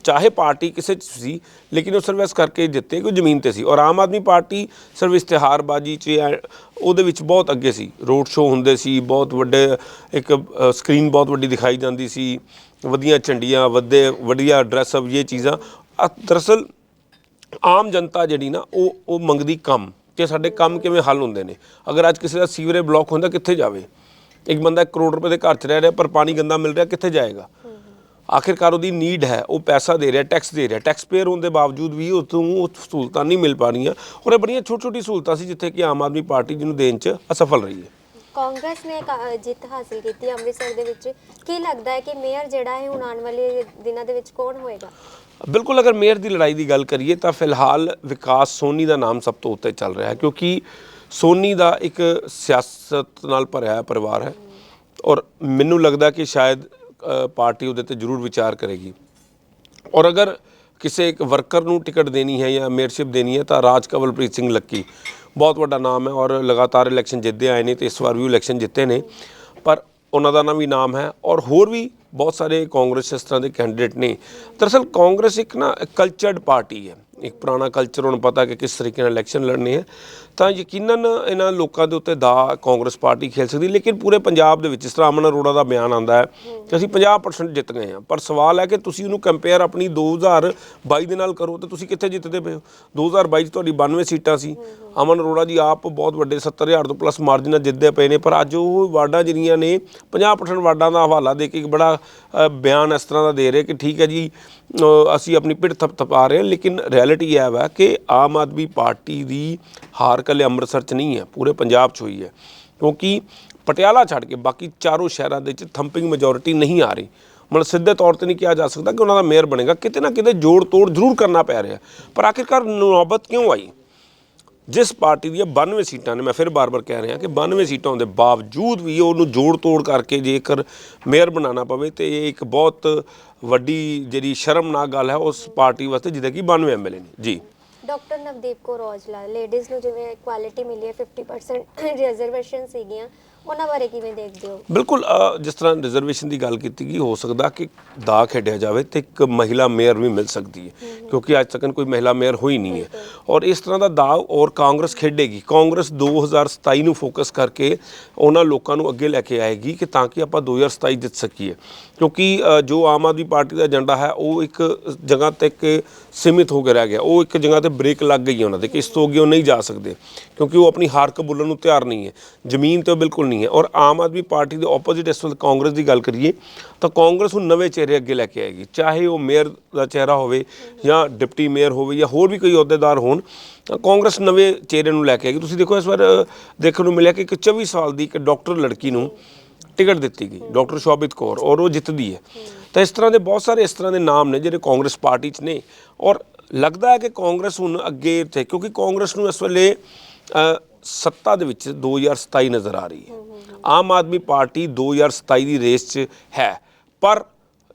ਚਾਹੇ ਪਾਰਟੀ ਕਿਸੇ 'ਚ ਸੀ, ਲੇਕਿਨ ਉਹ ਸਰਵਿਸ ਕਰਕੇ ਜਿੱਤੇ ਕਿ ਜ਼ਮੀਨ ਤੇ ਸੀ। ਔਰ ਆਮ ਆਦਮੀ ਪਾਰਟੀ ਸਿਰਫ ਇਸ਼ਤਿਹਾਰਬਾਜ਼ੀ 'ਚ ਐ- ਉਹਦੇ ਵਿੱਚ ਬਹੁਤ ਅੱਗੇ ਸੀ। ਰੋਡ ਸ਼ੋਅ ਹੁੰਦੇ ਸੀ, ਬਹੁਤ ਵੱਡੇ, ਇੱਕ ਸਕਰੀਨ ਬਹੁਤ ਵੱਡੀ ਦਿਖਾਈ ਜਾਂਦੀ ਸੀ। ਵਧੀਆ ਝੰਡੀਆਂ ਵੱਡੇ ਵਧੀਆ ਡਰੈਸ ਅਪ ਇਹ ਚੀਜ਼ਾਂ। ਅ- ਦਰਅਸਲ ਆਮ ਜਨਤਾ ਜਿਹੜੀ ਨਾ, ਉਹ ਉਹ ਮੰਗਦੀ ਕੰਮ। ਕਿ ਸਾਡੇ ਕੰਮ ਕਿਵੇਂ ਹੱਲ ਹੁੰਦੇ ਨੇ। ਅਗਰ ਅੱਜ ਕਿਸੇ ਦਾ ਸੀਵਰੇਜ ਬਲੌਕ ਹੁੰਦਾ, ਕਿੱਥੇ ਜਾਵੇ? ਇੱਕ ਬੰਦਾ 1 ਕਰੋੜ ਰੁਪਏ ਦੇ ਘਰ 'ਚ ਰਹਿ ਰਿਹਾ, ਪਰ ਪਾਣੀ ਗੰਦਾ ਮਿਲ ਰਿਹਾ, ਕਿੱਥੇ ਜਾਏਗਾ? ਆਖਿਰਕਾਰ ਉਹਦੀ ਨੀਡ ਹੈ, ਉਹ ਪੈਸਾ ਦੇ ਰਿਹਾ ਟੈਕਸ ਦੇ ਰਿਹਾ। ਟੈਕਸ ਪੇਅਰ ਹੋਣ ਦੇ ਬਾਵਜੂਦ ਵੀ ਉਹ ਤੋਂ ਉਹ ਸਹੂਲਤਾਂ ਨਹੀਂ ਮਿਲ ਪਾ ਰਹੀਆਂ। ਔਰ ਇਹ ਬੜੀਆਂ ਛੋਟੀ ਛੋਟੀ ਸਹੂਲਤਾਂ ਸੀ, ਜਿੱਥੇ ਕਿ ਆਮ ਆਦਮੀ ਪਾਰਟੀ ਜਿਹਨੂੰ ਦੇਣ 'ਚ ਅਸਫਲ ਰਹੀ ਹੈ। ਕਾਂਗਰਸ ਨੇ ਕਾ- ਜਿੱਤ ਹਾਸਲ ਕੀਤੀ ਅੰਮ੍ਰਿਤਸਰ ਦੇ ਵਿੱਚ। ਕੀ ਲੱਗਦਾ ਹੈ ਕਿ ਮੇਅਰ ਜਿਹੜਾ ਹੈ, ਹੁਣ ਆਉਣ ਵਾਲੇ ਦਿਨਾਂ ਦੇ ਵਿੱਚ ਕੌਣ ਹੋਏਗਾ? ਬਿਲਕੁਲ, ਅਗਰ ਮੇਅਰ ਦੀ ਲੜਾਈ ਦੀ ਗੱਲ ਕਰੀਏ ਤਾਂ ਫਿਲਹਾਲ ਵਿਕਾਸ ਸੋਨੀ ਦਾ ਨਾਮ ਸਭ ਤੋਂ ਉੱਤੇ ਚੱਲ ਰਿਹਾ ਹੈ, ਕਿਉਂਕਿ ਸੋਨੀ ਦਾ ਇੱਕ ਸਿਆਸਤ ਨਾਲ ਭਰਿਆ ਹੋਇਆ ਪਰਿਵਾਰ ਹੈ ਔਰ ਮੈਨੂੰ ਲੱਗਦਾ ਕਿ ਸ਼ਾਇਦ ਪਾਰਟੀ ਉਹਦੇ ਤੇ ਜ਼ਰੂਰ ਵਿਚਾਰ ਕਰੇਗੀ। ਔਰ ਅਗਰ ਕਿਸੇ ਇੱਕ ਵਰਕਰ ਨੂੰ ਟਿਕਟ ਦੇਣੀ ਹੈ ਜਾਂ ਮੇਅਰਸ਼ਿਪ ਦੇਣੀ ਹੈ ਤਾਂ ਰਾਜ ਕਵਲਪ੍ਰੀਤ ਸਿੰਘ ਲੱਕੀ, ਬਹੁਤ ਵੱਡਾ ਨਾਮ ਹੈ ਔਰ ਲਗਾਤਾਰ ਇਲੈਕਸ਼ਨ ਜਿੱਤਦੇ ਆਏ ਨੇ ਤੇ ਇਸ ਵਾਰ ਵੀ ਇਲੈਕਸ਼ਨ ਜਿੱਤੇ ਨੇ, ਪਰ ਉਹਨਾਂ ਦਾ ਨਾਮ ਵੀ ਨਾਮ ਹੈ ਔਰ ਹੋਰ ਵੀ ਬਹੁਤ ਸਾਰੇ ਕਾਂਗਰਸ ਇਸ ਤਰ੍ਹਾਂ ਦੇ ਕੈਂਡੀਡੇਟ ਨੇ। ਦਰਅਸਲ ਕਾਂਗਰਸ ਇੱਕ ਨਾ ਕਲਚਰਡ ਪਾਰਟੀ ਹੈ। ਇੱਕ ਪੁਰਾਣਾ ਕਲਚਰ ਹੁਣ ਪਤਾ ਕਿ ਕਿਸ ਤਰੀਕੇ ਨਾਲ ਇਲੈਕਸ਼ਨ ਲੜਨੀ ਹੈ। ਤਾਂ ਯਕੀਨਨ ਇਹਨਾਂ ਲੋਕਾਂ ਦੇ ਉੱਤੇ ਦਾ ਕਾਂਗਰਸ ਪਾਰਟੀ ਖੇਲ ਸਕਦੀ, ਲੇਕਿਨ ਪੂਰੇ ਪੰਜਾਬ ਦੇ ਵਿੱਚ ਜਿਸ ਤਰ੍ਹਾਂ ਅਮਨ ਅਰੋੜਾ ਦਾ ਬਿਆਨ ਆਂਦਾ ਹੈ ਕਿ ਅਸੀਂ 50% ਜਿੱਤ ਗਏ ਹਾਂ। ਪਰ ਸਵਾਲ ਹੈ ਕਿ ਤੁਸੀਂ ਉਹਨੂੰ ਕੰਪੇਅਰ ਆਪਣੀ 2022 ਦੇ ਨਾਲ ਕਰੋ ਤਾਂ ਤੁਸੀਂ ਕਿੱਥੇ ਜਿੱਤਦੇ ਪਏ ਹੋ? 2022 ਚ ਤੁਹਾਡੀ 92 ਸੀਟਾਂ ਸੀ। ਅਮਨ ਅਰੋੜਾ ਜੀ ਆਪ ਬਹੁਤ ਵੱਡੇ 70000 ਤੋਂ ਪਲੱਸ ਮਾਰਜਨ ਨਾਲ ਜਿੱਤਦੇ ਪਏ ਨੇ, ਪਰ ਅੱਜ ਉਹ ਵਾਰਡਾਂ ਜਿਹੜੀਆਂ ਨੇ 50% ਵਾਰਡਾਂ ਦਾ ਹਵਾਲਾ ਦੇ ਕੇ ਇੱਕ ਬੜਾ ਬਿਆਨ ਇਸ ਤਰ੍ਹਾਂ ਦਾ ਦੇ ਰਹੇ ਕਿ ਠੀਕ ਹੈ ਜੀ ਅਸੀਂ ਆਪਣੀ ਪਿੱਠ ਥਪਥਪਾ ਰਹੇ ਹਾਂ, ਲੇਕਿਨ ਰਿਐਲਿਟੀ ਇਹ ਹੈ ਕਿ ਆਮ ਆਦਮੀ ਪਾਰਟੀ ਦੀ ਹਾਰ ਕੱਲੇ ਅੰਮ੍ਰਿਤਸਰ ਚ ਨਹੀਂ ਹੈ, ਪੂਰੇ ਪੰਜਾਬ ਚ ਹੋਈ ਹੈ। ਕਿਉਂਕਿ ਪਟਿਆਲਾ ਛੱਡ ਕੇ ਬਾਕੀ ਚਾਰੋਂ ਸ਼ਹਿਰਾਂ ਦੇ ਵਿੱਚ ਥੰਪਿੰਗ ਮੈਜੋਰਿਟੀ ਨਹੀਂ ਆ ਰਹੀ। ਮਤਲਬ ਸਿੱਧੇ ਤੌਰ ਤੇ ਨਹੀਂ ਕਿਹਾ ਜਾ ਸਕਦਾ ਕਿ ਉਹਨਾਂ ਦਾ ਮੇਅਰ ਬਣੇਗਾ। ਕਿਤੇ ਨਾ ਕਿਤੇ ਜੋੜ ਤੋੜ ਜ਼ਰੂਰ ਕਰਨਾ ਪੈ ਰਿਹਾ। ਪਰ ਆਖਿਰਕਾਰ ਨੌਬਤ ਕਿਉਂ ਆਈ? ਜਿਸ ਪਾਰਟੀ ਦੀਆਂ 92 ਸੀਟਾਂ ਨੇ, ਮੈਂ ਫਿਰ ਬਾਰ-ਬਾਰ ਕਹਿ ਰਿਹਾ ਕਿ 92 ਸੀਟਾਂ ਹੋਣ ਦੇ ਬਾਵਜੂਦ ਵੀ ਉਹਨੂੰ ਜੋੜ ਤੋੜ ਕਰਕੇ ਜੇਕਰ ਮੇਅਰ ਬਣਾਉਣਾ ਪਵੇ, ਤੇ ਇਹ ਇੱਕ ਬਹੁਤ ਵੱਡੀ ਜਿਹੜੀ ਸ਼ਰਮਨਾਕ ਗੱਲ ਹੈ ਉਸ ਪਾਰਟੀ ਵਾਸਤੇ, ਜਿਹਦੇ ਕਿ 92 ਐਮਐਲਏ ਨੇ। ਜੀ। ਡਾਕਟਰ ਨਵਦੀਪ ਕੌਰ ਔਜਲਾ ਲੇਡੀਜ਼ ਨੂੰ ਜਿਵੇਂ ਇਕੁਐਲਿਟੀ ਮਿਲੀ ਹੈ 50% ਰਿਜ਼ਰਵੇਸ਼ਨ ਸੀਗੀਆਂ। ਉਹਨਾਂ ਬਾਰੇ ਕਿਵੇਂ ਦੇਖਦੇ ਹੋ? ਬਿਲਕੁਲ ਜਿਸ ਤਰ੍ਹਾਂ ਰਿਜ਼ਰਵੇਸ਼ਨ ਦੀ ਗੱਲ ਕੀਤੀ ਗਈ ਹੋ ਸਕਦਾ ਕਿ ਦਾ ਖੇਡਿਆ ਜਾਵੇ ਤੇ ਇੱਕ ਮਹਿਲਾ ਮੇਅਰ ਵੀ ਮਿਲ ਸਕਦੀ ਹੈ ਕਿਉਂਕਿ ਅੱਜ ਤੱਕ ਕੋਈ ਮਹਿਲਾ ਮੇਅਰ ਹੋਈ ਨਹੀਂ ਹੈ। ਔਰ ਇਸ ਤਰ੍ਹਾਂ ਦਾ ਦਾਅ ਔਰ ਕਾਂਗਰਸ ਖੇਡੇਗੀ। ਕਾਂਗਰਸ 2027 ਨੂੰ ਫੋਕਸ ਕਰਕੇ ਉਹਨਾਂ ਲੋਕਾਂ ਨੂੰ ਅੱਗੇ ਲੈ ਕੇ ਆਏਗੀ ਕਿ ਤਾਂ ਕਿ ਆਪਾਂ 2027 ਜਿੱਤ ਸਕੀਏ। ਕਿਉਂਕਿ ਜੋ ਆਮ ਆਦਮੀ ਪਾਰਟੀ ਦਾ ਏਜੰਡਾ ਹੈ ਉਹ ਇੱਕ ਜਗ੍ਹਾ ਤੱਕ ਸੀਮਿਤ ਹੋ ਕੇ ਰਹਿ ਗਿਆ। ਉਹ ਇੱਕ ਜਗ੍ਹਾ ਤੇ ਬ੍ਰੇਕ ਲੱਗ ਗਈ ਹੈ ਉਹਨਾਂ ਦੇ ਕਿ ਇਸ ਤੋਂ ਅੱਗੇ ਉਹ ਨਹੀਂ ਜਾ ਸਕਦੇ। ਕਿਉਂਕਿ ਉਹ ਆਪਣੀ ਹਾਰ ਕਬੂਲਣ ਨੂੰ ਤਿਆਰ ਨਹੀਂ ਹੈ। ਜ਼ਮੀਨ ਤੇ ਬਿਲਕੁਲ ਨਹੀਂ ਹੈ। ਔਰ ਆਮ ਆਦਮੀ ਪਾਰਟੀ ਦੇ ਆਪੋਜ਼ਿਟ ਇਸ ਵਕਤ ਕਾਂਗਰਸ ਦੀ ਗੱਲ ਕਰੀਏ, ਤਾਂ ਕਾਂਗਰਸ ਨੂੰ ਨਵੇਂ ਚਿਹਰੇ ਅੱਗੇ ਲੈ ਕੇ ਆਏਗੀ। ਚਾਹੇ ਉਹ ਮੇਅਰ ਦਾ ਚਿਹਰਾ ਹੋਵੇ ਜਾਂ ਡਿਪਟੀ ਮੇਅਰ ਹੋਵੇ ਜਾਂ ਹੋਰ ਵੀ ਕੋਈ ਅਹੁਦੇਦਾਰ ਹੋਣ, ਤਾਂ ਕਾਂਗਰਸ ਨਵੇਂ ਚਿਹਰੇ ਨੂੰ ਲੈ ਕੇ ਆਏਗੀ। ਤੁਸੀਂ ਦੇਖੋ, ਇਸ ਵਾਰ ਦੇਖਣ ਨੂੰ ਮਿਲਿਆ ਕਿ ਇੱਕ 24 ਸਾਲ ਦੀ ਇੱਕ ਡਾਕਟਰ ਲੜਕੀ ਨੂੰ ਟਿਕਟ ਦਿੱਤੀ ਗਈ, ਡਾਕਟਰ ਸ਼ੋਭਿਤ ਕੌਰ, ਔਰ ਉਹ ਜਿੱਤਦੀ ਹੈ। ਤਾਂ ਇਸ ਤਰ੍ਹਾਂ ਦੇ ਬਹੁਤ ਸਾਰੇ ਇਸ ਤਰ੍ਹਾਂ ਦੇ ਨਾਮ ਨੇ ਜਿਹੜੇ ਕਾਂਗਰਸ ਪਾਰਟੀ 'ਚ ਨੇ। ਔਰ ਲੱਗਦਾ ਹੈ ਕਿ ਕਾਂਗਰਸ ਹੁਣ ਅੱਗੇ ਤੇ ਕਿਉਂਕਿ ਕਾਂਗਰਸ ਨੂੰ ਇਸ ਵੇਲੇ ਸੱਤਾ ਦੇ ਵਿੱਚ 2027 ਨਜ਼ਰ ਆ ਰਹੀ ਹੈ। ਆਮ ਆਦਮੀ ਪਾਰਟੀ 2027 ਦੀ ਰੇਸ 'ਚ ਹੈ। ਪਰ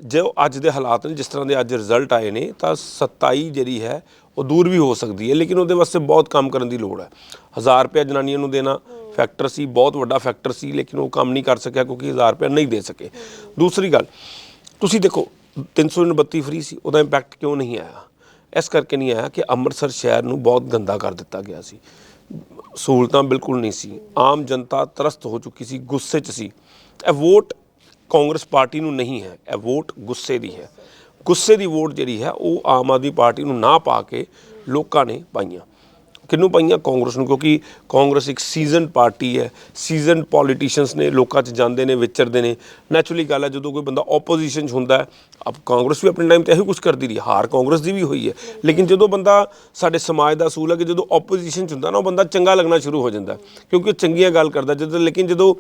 ਜੋ ਅੱਜ ਦੇ ਹਾਲਾਤ ਨੇ, ਜਿਸ ਤਰ੍ਹਾਂ ਦੇ ਅੱਜ ਰਿਜ਼ਲਟ ਆਏ ਨੇ, ਤਾਂ 27 ਜਿਹੜੀ ਹੈ, ਉਹ ਦੂਰ ਵੀ ਹੋ ਸਕਦੀ ਹੈ। ਲੇਕਿਨ ਉਹਦੇ ਵਾਸਤੇ ਬਹੁਤ ਕੰਮ ਕਰਨ ਦੀ ਲੋੜ ਹੈ। 1000 ਰੁਪਏ ਜਨਾਨੀਆਂ ਨੂੰ ਦੇਣਾ ਫੈਕਟਰ ਸੀ, ਬਹੁਤ ਵੱਡਾ ਫੈਕਟਰ ਸੀ, ਲੇਕਿਨ ਉਹ ਕੰਮ ਨਹੀਂ ਕਰ ਸਕਿਆ ਕਿਉਂਕਿ 1000 ਰੁਪਏ ਨਹੀਂ ਦੇ ਸਕੇ। ਦੂਸਰੀ ਗੱਲ, ਤੁਸੀਂ ਦੇਖੋ 329 ਫ੍ਰੀ ਸੀ, ਉਹਦਾ ਇੰਪੈਕਟ ਕਿਉਂ ਨਹੀਂ ਆਇਆ? ਇਸ ਕਰਕੇ ਨਹੀਂ ਆਇਆ ਕਿ ਅੰਮ੍ਰਿਤਸਰ ਸ਼ਹਿਰ ਨੂੰ ਬਹੁਤ ਗੰਦਾ ਕਰ ਦਿੱਤਾ ਗਿਆ ਸੀ। ਸਹੂਲਤਾਂ ਬਿਲਕੁਲ ਨਹੀਂ ਸੀ। ਆਮ ਜਨਤਾ ਤਰਸਤ ਹੋ ਚੁੱਕੀ ਸੀ, ਗੁੱਸੇ 'ਚ ਸੀ। ਇਹ ਵੋਟ ਕਾਂਗਰਸ ਪਾਰਟੀ ਨੂੰ ਨਹੀਂ ਹੈ, ਇਹ ਵੋਟ ਗੁੱਸੇ ਦੀ ਹੈ। ਗੁੱਸੇ ਦੀ ਵੋਟ ਜਿਹੜੀ ਹੈ, ਉਹ ਆਮ ਆਦਮੀ ਪਾਰਟੀ ਨੂੰ ਨਾ ਪਾ ਕੇ ਲੋਕਾਂ ਨੇ ਪਾਈਆਂ। ਕਿਹਨੂੰ ਪਾਈਆਂ ਕਾਂਗਰਸ ਨੂੰ? ਕਿਉਂਕਿ ਕਾਂਗਰਸ ਇੱਕ ਸੀਜ਼ਨ ਪਾਰਟੀ ਹੈ। ਸੀਜ਼ਨ ਪੋਲੀਟੀਸ਼ੀਅਨਸ ਨੇ ਲੋਕਾਂ 'ਚ ਜਾਂਦੇ ਨੇ, ਵਿਚਰਦੇ ਨੇ। ਨੈਚੁਰਲੀ ਗੱਲ ਹੈ, ਜਦੋਂ ਕੋਈ ਬੰਦਾ ਆਪੋਜੀਸ਼ਨ 'ਚ ਹੁੰਦਾ ਆਪ ਕਾਂਗਰਸ ਵੀ ਆਪਣੇ ਟਾਈਮ ਤੇ ਇਹੋ ਕੁਝ ਕਰਦੀ ਰਹੀ ਹਾਰ ਕਾਂਗਰਸ ਦੀ ਵੀ ਹੋਈ ਹੈ। ਲੇਕਿਨ ਜਦੋਂ ਬੰਦਾ ਸਾਡੇ ਸਮਾਜ ਦਾ ਅਸੂਲ ਹੈ ਕਿ ਜਦੋਂ ਆਪੋਜੀਸ਼ਨ 'ਚ ਹੁੰਦਾ ਨਾ, ਉਹ ਬੰਦਾ ਚੰਗਾ ਲੱਗਣਾ ਸ਼ੁਰੂ ਹੋ ਜਾਂਦਾ ਕਿਉਂਕਿ ਉਹ ਚੰਗੀਆਂ ਗੱਲ ਕਰਦਾ ਜਦੋਂ, ਲੇਕਿਨ ਜਦੋਂ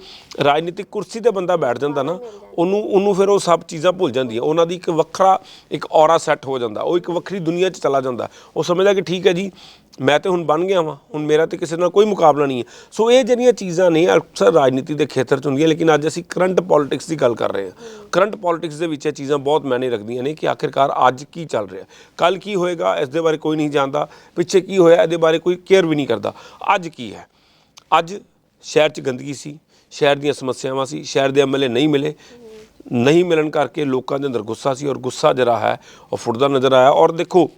ਰਾਜਨੀਤਿਕ ਕੁਰਸੀ ਤੇ ਬੰਦਾ ਬੈਠ ਜਾਂਦਾ ਨਾ, ਉਹਨੂੰ ਉਹਨੂੰ ਫਿਰ ਉਹ ਸਭ ਚੀਜ਼ਾਂ ਭੁੱਲ ਜਾਂਦੀਆਂ ਉਹਨਾਂ ਦੀ ਇੱਕ ਵੱਖਰਾ ਇੱਕ ਔਰਾ ਸੈੱਟ ਹੋ ਜਾਂਦਾ। ਉਹ ਇੱਕ ਵੱਖਰੀ ਦੁਨੀਆ 'ਚ ਚਲਾ ਜਾਂਦਾ ਉਹ ਸਮਝਦਾ ਕਿ ਠੀਕ ਹੈ ਜੀ ਮੈਂ ਤੇ ਹੁਣ ਬਣ ਗਿਆ ਵਾਂ। ਹੁਣ ਮੇਰਾ ਤੇ ਕਿਸੇ ਨਾਲ ਕੋਈ ਮੁਕਾਬਲਾ ਨਹੀਂ ਹੈ। ਸੋ ਇਹ ਜਿਹੜੀਆਂ ਚੀਜ਼ਾਂ ਨੇ ਅਕਸਰ ਰਾਜਨੀਤੀ ਦੇ ਖੇਤਰ 'ਚ ਹੁੰਦੀਆਂ, ਲੇਕਿਨ ਅੱਜ ਅਸੀਂ ਕਰੰਟ ਪੋਲਿਟਿਕਸ ਦੀ ਗੱਲ ਕਰ ਰਹੇ ਹਾਂ। ਕਰੰਟ ਪੋਲਿਟਿਕਸ ਦੇ ਵਿੱਚ ਇਹ ਚੀਜ਼ਾਂ ਬਹੁਤ ਮਾਇਨੇ ਰੱਖਦੀਆਂ ਨੇ ਕਿ ਆਖਿਰਕਾਰ ਅੱਜ ਕੀ ਚੱਲ ਰਿਹਾ ਕੱਲ ਕੀ ਹੋਏਗਾ ਇਸ ਦੇ ਬਾਰੇ ਕੋਈ ਨਹੀਂ ਜਾਣਦਾ। ਪਿੱਛੇ ਕੀ ਹੋਇਆ, ਇਹਦੇ ਬਾਰੇ ਕੋਈ ਕੇਅਰ ਵੀ ਨਹੀਂ ਕਰਦਾ। ਅੱਜ ਕੀ ਹੈ? ਅੱਜ ਸ਼ਹਿਰ 'ਚ ਗੰਦਗੀ ਸੀ, ਸ਼ਹਿਰ ਦੀਆਂ ਸਮੱਸਿਆਵਾਂ ਸੀ, ਸ਼ਹਿਰ ਦੇ ਐਮਐਲਏ ਨਹੀਂ ਮਿਲੇ। ਨਹੀਂ ਮਿਲਣ ਕਰਕੇ ਲੋਕਾਂ ਦੇ ਅੰਦਰ ਗੁੱਸਾ ਸੀ ਔਰ ਗੁੱਸਾ ਜਿਹੜਾ ਹੈ, ਉਹ ਫੁੱਟਦਾ ਨਜ਼ਰ ਆਇਆ। ਔਰ ਦੇਖੋ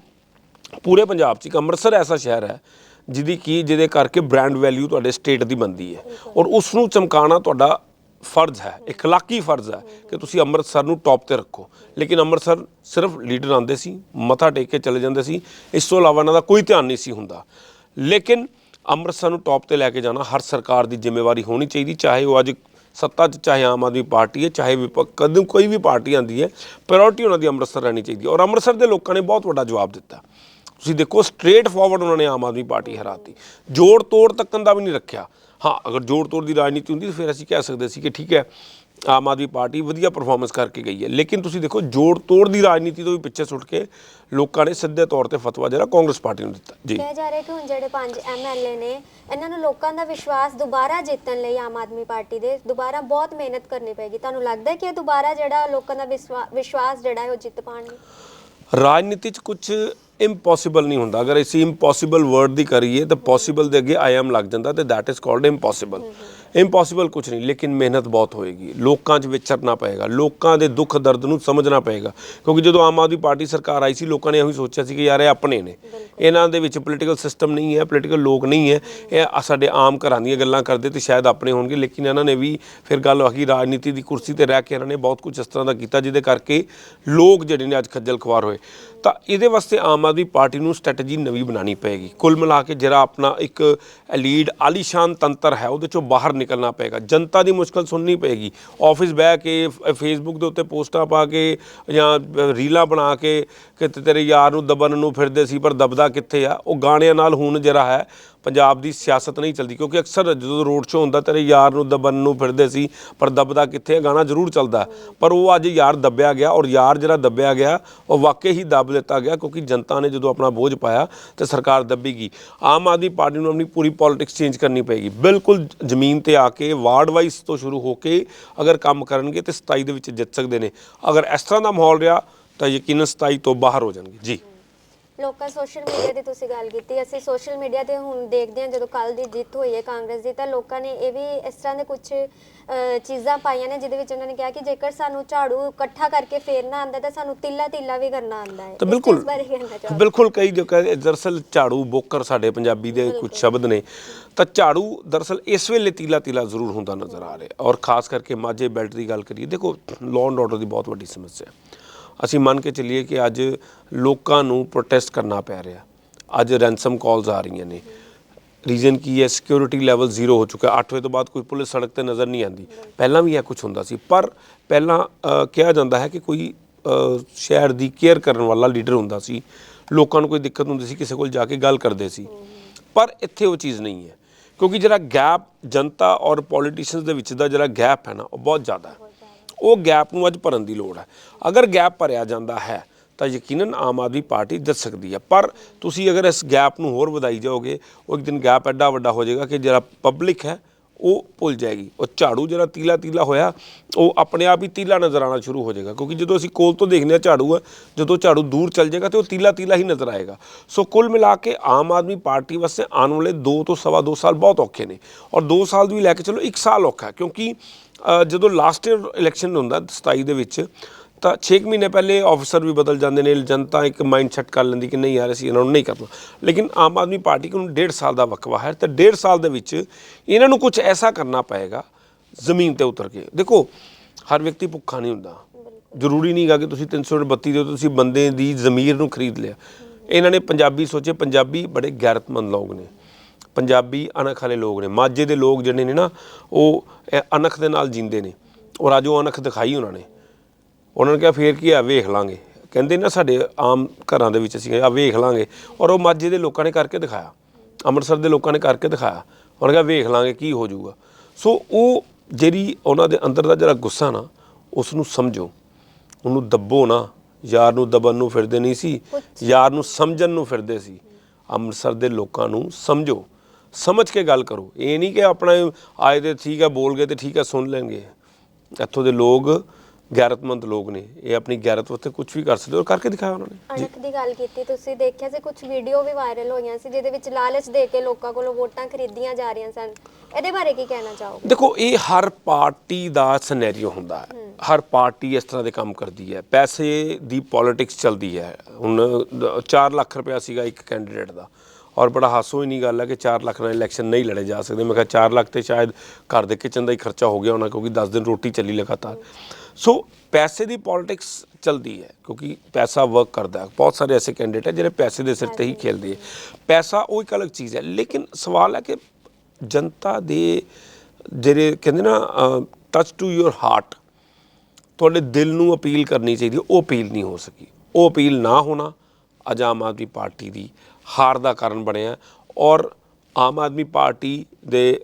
ਪੂਰੇ ਪੰਜਾਬ 'ਚ ਇੱਕ ਅੰਮ੍ਰਿਤਸਰ ਐਸਾ ਸ਼ਹਿਰ ਹੈ, ਜਿਹਦੀ ਕੀ, ਜਿਹਦੇ ਕਰਕੇ ਬ੍ਰਾਂਡ ਵੈਲਿਊ ਤੁਹਾਡੇ ਸਟੇਟ ਦੀ ਬਣਦੀ ਹੈ। ਔਰ ਉਸ ਨੂੰ ਚਮਕਾਉਣਾ ਤੁਹਾਡਾ ਫਰਜ਼ ਹੈ, ਇਖਲਾਕੀ ਫਰਜ਼ ਹੈ ਕਿ ਤੁਸੀਂ ਅੰਮ੍ਰਿਤਸਰ ਨੂੰ ਟੌਪ ਤੇ ਰੱਖੋ। ਲੇਕਿਨ ਅੰਮ੍ਰਿਤਸਰ ਸਿਰਫ ਲੀਡਰ ਆਉਂਦੇ ਸੀ, ਮੱਥਾ ਟੇਕ ਕੇ ਚਲੇ ਜਾਂਦੇ ਸੀ, ਇਸ ਤੋਂ ਇਲਾਵਾ ਇਹਨਾਂ ਦਾ ਕੋਈ ਧਿਆਨ ਨਹੀਂ ਸੀ ਹੁੰਦਾ। ਲੇਕਿਨ ਅੰਮ੍ਰਿਤਸਰ ਨੂੰ ਟੌਪ ਤੇ ਲੈ ਕੇ ਜਾਣਾ ਹਰ ਸਰਕਾਰ ਦੀ ਜ਼ਿੰਮੇਵਾਰੀ ਹੋਣੀ ਚਾਹੀਦੀ, ਚਾਹੇ ਉਹ ਅੱਜ ਸੱਤਾ 'ਚ, ਚਾਹੇ ਆਮ ਆਦਮੀ ਪਾਰਟੀ ਹੈ, ਚਾਹੇ ਵਿਪਕ ਕਦੋਂ ਕੋਈ ਵੀ ਪਾਰਟੀ ਆਂਦੀ ਹੈ ਪ੍ਰਾਇੋਰਟੀ ਉਹਨਾਂ ਦੀ ਅੰਮ੍ਰਿਤਸਰ ਰਹਿਣੀ ਚਾਹੀਦੀ ਹੈ। ਔਰ ਅੰਮ੍ਰਿਤਸਰ ਦੇ ਲੋਕਾਂ ਨੇ ਬਹੁਤ ਵੱਡਾ ਜਵਾਬ ਦਿੱਤਾ। ਤੁਸੀਂ ਦੇਖੋ ਸਟ੍ਰੇਟ ਫਾਰਵਰਡ ਉਹਨਾਂ ਨੇ ਆਮ ਆਦਮੀ ਪਾਰਟੀ ਹਰਾਤੀ। ਜੋੜ ਤੋੜ ਤੱਕਨ ਦਾ ਵੀ ਨਹੀਂ ਰੱਖਿਆ। ਹਾਂ, ਅਗਰ ਜੋੜ ਤੋੜ ਦੀ ਰਾਜਨੀਤੀ ਹੁੰਦੀ ਤਾਂ ਫਿਰ ਅਸੀਂ ਕਹਿ ਸਕਦੇ ਸੀ ਕਿ ਠੀਕ ਹੈ, ਆਮ ਆਦਮੀ ਪਾਰਟੀ ਵਧੀਆ ਪਰਫਾਰਮੈਂਸ ਕਰਕੇ ਗਈ ਹੈ। ਲੇਕਿਨ ਤੁਸੀਂ ਦੇਖੋ, ਜੋੜ ਤੋੜ ਦੀ ਰਾਜਨੀਤੀ ਤੋਂ ਵੀ ਪਿੱਛੇ ਸੁੱਟ ਕੇ ਲੋਕਾਂ ਨੇ ਸਿੱਧੇ ਤੌਰ ਤੇ ਫਤਵਾ ਜਿਹੜਾ ਕਾਂਗਰਸ ਪਾਰਟੀ ਨੂੰ ਦਿੱਤਾ। ਜੀ। ਕਿਹਾ ਜਾ ਰਿਹਾ ਕਿ ਹੁਣ ਜਿਹੜੇ ਪੰਜ ਐਮਐਲਏ ਨੇ, ਇਹਨਾਂ ਨੂੰ ਲੋਕਾਂ ਦਾ ਵਿਸ਼ਵਾਸ ਦੁਬਾਰਾ ਜਿੱਤਣ ਲਈ ਆਮ ਆਦਮੀ ਪਾਰਟੀ ਦੇ ਦੁਬਾਰਾ ਬਹੁਤ ਮਿਹਨਤ ਕਰਨੀ ਪਏਗੀ। ਤੁਹਾਨੂੰ ਲੱਗਦਾ ਹੈ ਕਿ ਇਹ ਦੁਬਾਰਾ ਜਿਹੜਾ ਲੋਕਾਂ ਦਾ ਵਿਸ਼ਵਾਸ ਜਿਹੜਾ ਹੈ ਉਹ ਜਿੱਤ ਪਾਣਗੇ? ਰਾਜਨੀਤੀ 'ਚ ਕੁਝ ਇੰਪੋਸੀਬਲ ਨਹੀਂ ਹੁੰਦਾ। ਅਗਰ ਅਸੀਂ ਇੰਪੋਸੀਬਲ ਵਰਡ ਦੀ ਕਰੀਏ ਤਾਂ ਪੋਸੀਬਲ ਦੇ ਅੱਗੇ ਆਈ ਐਮ ਲੱਗ ਜਾਂਦਾ ਤੇ that is called impossible impossible ਕੁਝ ਨਹੀਂ ਲੇਕਿਨ ਮਿਹਨਤ ਬਹੁਤ ਹੋਏਗੀ। ਲੋਕਾਂ 'ਚ ਵਿਚਰਨਾ ਪਏਗਾ ਲੋਕਾਂ ਦੇ ਦੁੱਖ ਦਰਦ ਨੂੰ ਸਮਝਣਾ ਪਏਗਾ। ਕਿਉਂਕਿ ਜਦੋਂ ਆਮ ਆਦਮੀ ਪਾਰਟੀ ਸਰਕਾਰ ਆਈ ਸੀ ਲੋਕਾਂ ਨੇ ਇਹੀ ਸੋਚਿਆ ਸੀ ਕਿ ਯਾਰ ਇਹ ਆਪਣੇ ਨੇ। ਇਹਨਾਂ ਦੇ ਵਿੱਚ ਪੋਲੀਟੀਕਲ ਸਿਸਟਮ ਨਹੀਂ ਹੈ ਪੋਲੀਟੀਕਲ ਲੋਕ ਨਹੀਂ ਹੈ। ਇਹ ਸਾਡੇ ਆਮ ਘਰਾਂ ਦੀਆਂ ਗੱਲਾਂ ਕਰਦੇ ਤੇ ਸ਼ਾਇਦ ਆਪਣੇ ਹੋਣਗੇ ਲੇਕਿਨ ਇਹਨਾਂ ਨੇ ਵੀ ਫਿਰ ਗੱਲ ਆਖੀ ਰਾਜਨੀਤੀ ਦੀ ਕੁਰਸੀ ਤੇ ਰਹਿ ਕੇ ਇਹਨਾਂ ਨੇ ਬਹੁਤ ਕੁਝ ਇਸ ਤਰ੍ਹਾਂ ਦਾ ਕੀਤਾ ਜਿਹਦੇ ਕਰਕੇ ਲੋਕ ਜਿਹੜੇ ਨੇ ਅੱਜ ਖੱਜਲ ਖੁਆਰ ਹੋਏ। ਤਾਂ ਇਹਦੇ ਵਾਸਤੇ ਆਮ ਆਦਮੀ ਪਾਰਟੀ ਨੂੰ ਸਟ੍ਰੈਟਜੀ ਨਵੀਂ ਬਣਾਉਣੀ ਪਏਗੀ। ਕੁੱਲ ਮਿਲਾ ਕੇ ਜਿਹੜਾ ਆਪਣਾ ਇੱਕ ਲੀਡ ਆਲੀਸ਼ਾਨ ਤੰਤਰ ਹੈ, ਉਹਦੇ ਚੋਂ ਬਾਹਰ ਨਿਕਲਣਾ ਪਏਗਾ। ਜਨਤਾ ਦੀ ਮੁਸ਼ਕਲ ਸੁਣਨੀ ਪਏਗੀ। ਆਫਿਸ ਬਹਿ ਕੇ ਫੇਸਬੁੱਕ ਦੇ ਉੱਤੇ ਪੋਸਟਾਂ ਪਾ ਕੇ ਜਾਂ ਰੀਲਾਂ ਬਣਾ ਕੇ ਕਿ ਤੇਰੇ ਯਾਰ ਨੂੰ ਦਬਨ ਨੂੰ ਫਿਰਦੇ ਸੀ, ਪਰ ਦਬਦਾ ਕਿੱਥੇ ਆ? ਉਹ ਗਾਣਿਆਂ ਨਾਲ ਹੁਣ ਜਿਹੜਾ ਹੈ ਪੰਜਾਬ ਦੀ ਸਿਆਸਤ ਨਹੀਂ ਚੱਲਦੀ, ਕਿਉਂਕਿ ਅਕਸਰ ਜਦੋਂ ਰੋਡ ਸ਼ੋਅ ਹੁੰਦਾ, ਤੇਰੇ ਯਾਰ ਨੂੰ ਦਬਨ ਨੂੰ ਫਿਰਦੇ ਸੀ, ਪਰ ਦਬਦਾ ਕਿੱਥੇ ਹੈ ਗਾਣਾ ਜ਼ਰੂਰ ਚੱਲਦਾ। ਪਰ ਉਹ ਅੱਜ ਯਾਰ ਦੱਬਿਆ ਗਿਆ ਔਰ ਯਾਰ ਜਿਹੜਾ ਦੱਬਿਆ ਗਿਆ, ਉਹ ਵਾਕਈ ਹੀ ਦੱਬ ਦਿੱਤਾ ਗਿਆ, ਕਿਉਂਕਿ ਜਨਤਾ ਨੇ ਜਦੋਂ ਆਪਣਾ ਬੋਝ ਪਾਇਆ, ਤੇ ਸਰਕਾਰ ਦੱਬੇਗੀ। ਆਮ ਆਦਮੀ ਪਾਰਟੀ ਨੂੰ ਆਪਣੀ ਪੂਰੀ ਪੋਲਿਟਿਕਸ ਚੇਂਜ ਕਰਨੀ ਪਏਗੀ। ਬਿਲਕੁਲ ਜ਼ਮੀਨ ਤੇ ਆ ਕੇ ਵਾਰਡ ਵਾਈਜ਼ ਤੋਂ ਸ਼ੁਰੂ ਹੋ ਕੇ ਅਗਰ ਕੰਮ ਕਰਨਗੇ, ਤੇ 27 ਦੇ ਵਿੱਚ ਜਿੱਤ ਸਕਦੇ ਨੇ। ਅਗਰ ਇਸ ਤਰ੍ਹਾਂ ਦਾ ਮਾਹੌਲ ਰਿਹਾ, ਤਾਂ ਯਕੀਨਨ 27 ਤੋਂ ਬਾਹਰ ਹੋ ਜਾਣਗੇ। ਜੀ। ਲੋਕਾਂ ਸੋਸ਼ਲ ਮੀਡੀਆ ਦੀ ਤੁਸੀਂ ਗੱਲ ਕੀਤੀ ਅਸੀਂ ਸੋਸ਼ਲ ਮੀਡੀਆ ਤੇ ਹੁਣ ਦੇਖਦੇ ਹਾਂ ਜਦੋਂ ਕੱਲ ਦੀ ਜਿੱਤ ਹੋਈ ਹੈ ਕਾਂਗਰਸ ਦੀ ਤਾਂ ਲੋਕਾਂ ਨੇ ਇਹ ਵੀ ਇਸ ਤਰ੍ਹਾਂ ਦੇ ਕੁਝ ਚੀਜ਼ਾਂ ਪਾਈਆਂ ਨੇ ਜਿਹਦੇ ਵਿੱਚ ਉਹਨਾਂ ਨੇ ਕਿਹਾ ਕਿ ਜੇਕਰ ਸਾਨੂੰ ਝਾੜੂ ਇਕੱਠਾ ਕਰਕੇ ਫੇਰਨਾ ਆਂਦਾ ਤਾਂ ਸਾਨੂੰ ਤਿੱਲਾ ਤਿੱਲਾ ਵੀ ਕਰਨਾ ਆਂਦਾ ਹੈ। ਤਾਂ ਬਿਲਕੁਲ ਬਿਲਕੁਲ ਕਈ ਜੋ ਕਹਿੰਦੇ ਦਰਅਸਲ ਝਾੜੂ ਬੋਕਰ ਸਾਡੇ ਪੰਜਾਬੀ ਦੇ ਕੁਝ ਸ਼ਬਦ ਨੇ ਤਾਂ ਝਾੜੂ ਦਰਅਸਲ ਇਸ ਵੇਲੇ ਤੀਲਾ ਤੀਲਾ ਜ਼ਰੂਰ ਹੁੰਦਾ ਨਜ਼ਰ ਆ ਰਿਹਾ ਔਰ ਖਾਸ ਕਰਕੇ ਮਾਝੇ ਬੈਲਟ ਦੀ ਗੱਲ ਕਰੀਏ ਦੇਖੋ ਲਾਅ ਐਂਡ ਆਰਡਰ ਦੀ ਬਹੁਤ ਵੱਡੀ ਸਮੱਸਿਆ ਹੈ। ਅਸੀਂ ਮੰਨ ਕੇ ਚੱਲੀਏ ਕਿ ਅੱਜ ਲੋਕਾਂ ਨੂੰ ਪ੍ਰੋਟੈਸਟ ਕਰਨਾ ਪੈ ਰਿਹਾ। ਅੱਜ ਰੈਂਸਮ ਕਾਲਸ ਆ ਰਹੀਆਂ ਨੇ। ਰੀਜ਼ਨ ਕੀ ਹੈ? ਸਿਕਿਉਰਿਟੀ ਲੈਵਲ ਜ਼ੀਰੋ ਹੋ ਚੁੱਕਾ। 8 ਵਜੇ ਤੋਂ ਬਾਅਦ ਕੋਈ ਪੁਲਿਸ ਸੜਕ ਤੇ ਨਜ਼ਰ ਨਹੀਂ ਆਉਂਦੀ। ਪਹਿਲਾਂ ਵੀ ਇਹ ਕੁਝ ਹੁੰਦਾ ਸੀ। ਪਰ ਪਹਿਲਾਂ ਕਿਹਾ ਜਾਂਦਾ ਹੈ ਕਿ ਕੋਈ ਸ਼ਹਿਰ ਦੀ ਕੇਅਰ ਕਰਨ ਵਾਲਾ ਲੀਡਰ ਹੁੰਦਾ ਸੀ। ਲੋਕਾਂ ਨੂੰ ਕੋਈ ਦਿੱਕਤ ਹੁੰਦੀ ਸੀ, ਕਿਸੇ ਕੋਲ ਜਾ ਕੇ ਗੱਲ ਕਰਦੇ ਸੀ। ਪਰ ਇੱਥੇ ਉਹ ਚੀਜ਼ ਨਹੀਂ ਹੈ। ਕਿਉਂਕਿ ਜਿਹੜਾ ਗੈਪ ਜਨਤਾ ਔਰ ਪੋਲੀਟੀਸ਼ੀਅਨਸ ਦੇ ਵਿੱਚ ਦਾ ਜਿਹੜਾ ਗੈਪ ਹੈ ਨਾ, ਉਹ ਬਹੁਤ ਜ਼ਿਆਦਾ ਹੈ। ਉਹ ਗੈਪ ਨੂੰ ਅੱਜ ਭਰਨ ਦੀ ਲੋੜ ਹੈ। ਅਗਰ ਗੈਪ ਭਰਿਆ ਜਾਂਦਾ ਹੈ, ਤਾਂ ਯਕੀਨਨ ਆਮ ਆਦਮੀ ਪਾਰਟੀ ਜਿੱਤ ਸਕਦੀ ਹੈ। ਪਰ ਤੁਸੀਂ ਅਗਰ ਇਸ ਗੈਪ ਨੂੰ ਹੋਰ ਵਧਾਈ ਜਾਓਗੇ ਉਹ ਇੱਕ ਦਿਨ ਗੈਪ ਐਡਾ ਵੱਡਾ ਹੋ ਜਾਏਗਾ ਕਿ ਜਿਹੜਾ ਪਬਲਿਕ ਹੈ, ਉਹ ਭੁੱਲ ਜਾਏਗੀ। ਉਹ ਝਾੜੂ ਜਿਹੜਾ ਤੀਲਾ ਤੀਲਾ ਹੋਇਆ, ਉਹ ਆਪਣੇ ਆਪ ਹੀ ਤੀਲਾ ਨਜ਼ਰ ਆਉਣਾ ਸ਼ੁਰੂ ਹੋ ਜਾਏਗਾ। ਕਿਉਂਕਿ ਜਦੋਂ ਅਸੀਂ ਕੋਲ ਤੋਂ ਦੇਖਦੇ ਹਾਂ ਝਾੜੂ ਹੈ ਜਦੋਂ ਝਾੜੂ ਦੂਰ ਚੱਲ ਜਾਏਗਾ ਤੇ ਉਹ ਤੀਲਾ ਤੀਲਾ ਹੀ ਨਜ਼ਰ ਆਏਗਾ। ਸੋ ਕੁੱਲ ਮਿਲਾ ਕੇ ਆਮ ਆਦਮੀ ਪਾਰਟੀ ਵਾਸਤੇ ਆਉਣ ਵਾਲੇ 2 ਤੋਂ ਸਵਾ 2 ਸਾਲ ਬਹੁਤ ਔਖੇ ਨੇ। ਔਰ 2 ਸਾਲ ਵੀ ਲੈ ਕੇ ਚਲੋ 1 ਸਾਲ ਔਖਾ ਕਿਉਂਕਿ ਜਦੋਂ ਲਾਸਟ ਈਅਰ ਇਲੈਕਸ਼ਨ ਹੁੰਦਾ 27 ਦੇ ਵਿੱਚ, ਤਾਂ 6 ਮਹੀਨੇ ਪਹਿਲੇ ਆਫੀਸਰ ਵੀ ਬਦਲ ਜਾਂਦੇ ਨੇ, ਜਨਤਾ ਇੱਕ ਮਾਈਂਡ ਸੈਟ ਕਰ ਲੈਂਦੀ ਕਿ ਨਹੀਂ ਯਾਰ ਅਸੀਂ ਇਹਨਾਂ ਨੂੰ ਨਹੀਂ ਕਰਨਾ। ਲੇਕਿਨ ਆਮ ਆਦਮੀ ਪਾਰਟੀ ਨੂੰ ਡੇਢ ਸਾਲ ਦਾ ਵਕਵਾ ਹੈ, ਤੇ ਡੇਢ ਸਾਲ ਦੇ ਵਿੱਚ ਇਹਨਾਂ ਨੂੰ ਕੁਝ ਐਸਾ ਕਰਨਾ ਪਏਗਾ, ਜ਼ਮੀਨ ਤੇ ਉਤਰ ਕੇ। ਦੇਖੋ, ਹਰ ਵਿਅਕਤੀ ਭੁੱਖਾ ਨਹੀਂ ਹੁੰਦਾ। ਜ਼ਰੂਰੀ ਨਹੀਂਗਾ ਕਿ ਤੁਸੀਂ 332 ਦੇ ਤੁਸੀਂ ਬੰਦੇ ਦੀ ਜ਼ਮੀਰ ਨੂੰ ਖਰੀਦ ਲਿਆ। ਇਹਨਾਂ ਨੇ ਪੰਜਾਬੀ ਸੋਚੇ, ਪੰਜਾਬੀ ਬੜੇ ਗੈਰਤਮੰਦ ਲੋਕ ਨੇ। ਪੰਜਾਬੀ ਅਣਖ ਵਾਲੇ ਲੋਕ ਨੇ ਮਾਝੇ ਦੇ ਲੋਕ ਜਿਹੜੇ ਨੇ ਨਾ ਉਹ ਅਣਖ ਦੇ ਨਾਲ ਜਿੰਦੇ ਨੇ। ਔਰ ਅੱਜ ਉਹ ਅਣਖ ਦਿਖਾਈ ਉਹਨਾਂ ਨੇ। ਉਹਨਾਂ ਨੇ ਕਿਹਾ ਫੇਰ ਕੀ ਆ ਵੇਖ ਲਾਂਗੇ। ਕਹਿੰਦੇ ਨਾ ਸਾਡੇ ਆਮ ਘਰਾਂ ਦੇ ਵਿੱਚ ਅਸੀਂ ਆ ਵੇਖ ਲਾਂਗੇ। ਔਰ ਉਹ ਮਾਝੇ ਦੇ ਲੋਕਾਂ ਨੇ ਕਰਕੇ ਦਿਖਾਇਆ। ਅੰਮ੍ਰਿਤਸਰ ਦੇ ਲੋਕਾਂ ਨੇ ਕਰਕੇ ਦਿਖਾਇਆ। ਉਹਨਾਂ ਕਿਹਾ ਵੇਖ ਲਾਂਗੇ ਕੀ ਹੋ ਜਾਊਗਾ। ਸੋ ਉਹ ਜਿਹੜੀ ਉਹਨਾਂ ਦੇ ਅੰਦਰ ਦਾ ਜਿਹੜਾ ਗੁੱਸਾ ਨਾ ਉਸ ਨੂੰ ਸਮਝੋ। ਉਹਨੂੰ ਦੱਬੋ ਨਾ। ਯਾਰ ਨੂੰ ਦਬਨ ਨੂੰ ਫਿਰਦੇ ਨਹੀਂ ਸੀ। ਯਾਰ ਨੂੰ ਸਮਝਣ ਨੂੰ ਫਿਰਦੇ ਸੀ। ਅੰਮ੍ਰਿਤਸਰ ਦੇ ਲੋਕਾਂ ਨੂੰ ਸਮਝੋ। ਸਮਝ ਕੇ ਗੱਲ ਕਰੋ। ਇਹ ਨਹੀਂ ਕਿ ਆਪਣਾ ਆਏ ਤੇ ਠੀਕ ਹੈ ਬੋਲ ਗਏ ਤੇ ਠੀਕ ਹੈ ਸੁਣ ਲੈਣਗੇ। ਇੱਥੋਂ ਦੇ ਲੋਕ ਗੈਰਤਮੰਦ ਲੋਕ ਨੇ। ਇਹ ਆਪਣੀ ਗੈਰਤ ਵਾਸਤੇ ਕੁਝ ਵੀ ਕਰ ਸਕਦੇ ਔਰ ਕਰਕੇ ਦਿਖਾਇਆ ਉਹਨਾਂ ਨੇ। ਅਣਖ ਦੀ ਗੱਲ ਕੀਤੀ ਤੁਸੀਂ ਦੇਖਿਆ ਸੀ ਕੁਝ ਵੀਡੀਓ ਵੀ ਵਾਇਰਲ ਹੋਈਆਂ ਸੀ ਜਿਹਦੇ ਵਿੱਚ ਲਾਲਚ ਦੇ ਕੇ ਲੋਕਾਂ ਕੋਲੋਂ ਵੋਟਾਂ ਖਰੀਦੀਆਂ ਜਾ ਰਹੀਆਂ ਸਨ। ਇਹਦੇ ਬਾਰੇ ਕੀ ਕਹਿਣਾ ਚਾਹੋਗੇ? ਦੇਖੋ ਇਹ ਹਰ ਪਾਰਟੀ ਦਾ ਸਿਨੈਰੀਓ ਹੁੰਦਾ ਹੈ। ਹਰ ਪਾਰਟੀ ਇਸ ਤਰ੍ਹਾਂ ਦੇ ਕੰਮ ਕਰਦੀ ਹੈ। ਪੈਸੇ ਦੀ ਪੋਲਿਟਿਕਸ ਚੱਲਦੀ ਹੈ। ਹੁਣ 4 ਲੱਖ ਰੁਪਇਆ ਸੀਗਾ ਇੱਕ ਕੈਂਡੀਡੇਟ ਦਾ। ਔਰ ਬੜਾ ਹਾਸੋ ਗੱਲ ਹੈ ਕਿ 4 ਲੱਖ ਨਾਲ ਇਲੈਕਸ਼ਨ ਨਹੀਂ ਲੜੇ ਜਾ ਸਕਦੇ। ਮੈਂ ਕਿਹਾ 4 ਲੱਖ ਤੇ ਸ਼ਾਇਦ ਘਰ ਦੇ ਕਿਚਨ ਦਾ ਹੀ ਖਰਚਾ ਹੋ ਗਿਆ ਹੋਣਾ ਕਿਉਂਕਿ 10 ਦਿਨ ਰੋਟੀ ਚੱਲੀ ਲਗਾਤਾਰ। ਸੋ ਪੈਸੇ ਦੀ ਪੋਲਿਟਿਕਸ ਚਲਦੀ ਹੈ ਕਿਉਂਕਿ ਪੈਸਾ ਵਰਕ ਕਰਦਾ। ਹੈ ਬਹੁਤ ਸਾਰੇ ਐਸੇ ਕੈਂਡੀਡੇਟ ਹੈ ਜਿਹੜੇ ਪੈਸੇ ਦੇ ਸਿਰ ਤੇ ਹੀ ਖੇਲਦੇ ਹੈ ਪੈਸਾ ਉਹ ਇੱਕ ਅਲੱਗ ਚੀਜ਼ ਹੈ, ਲੇਕਿਨ ਸਵਾਲ ਹੈ ਕਿ ਜਨਤਾ ਦੇ ਜਿਹੜੇ ਕਹਿੰਦੇ ਨਾ ਟੱਚ ਟੂ ਯੋਰ ਹਾਰਟ ਤੁਹਾਡੇ ਦਿਲ ਨੂੰ ਅਪੀਲ ਕਰਨੀ ਚਾਹੀਦੀ, ਉਹ ਅਪੀਲ ਨਹੀਂ ਹੋ ਸਕੀ। ਉਹ ਅਪੀਲ ਨਾ ਹੋਣਾ ਅੱਜ ਆਮ ਆਦਮੀ ਪਾਰਟੀ ਦੀ ਹਾਰ ਦਾ ਕਾਰਨ ਬਣਿਆ ਔਰ ਆਮ ਆਦਮੀ ਪਾਰਟੀ ਦੇ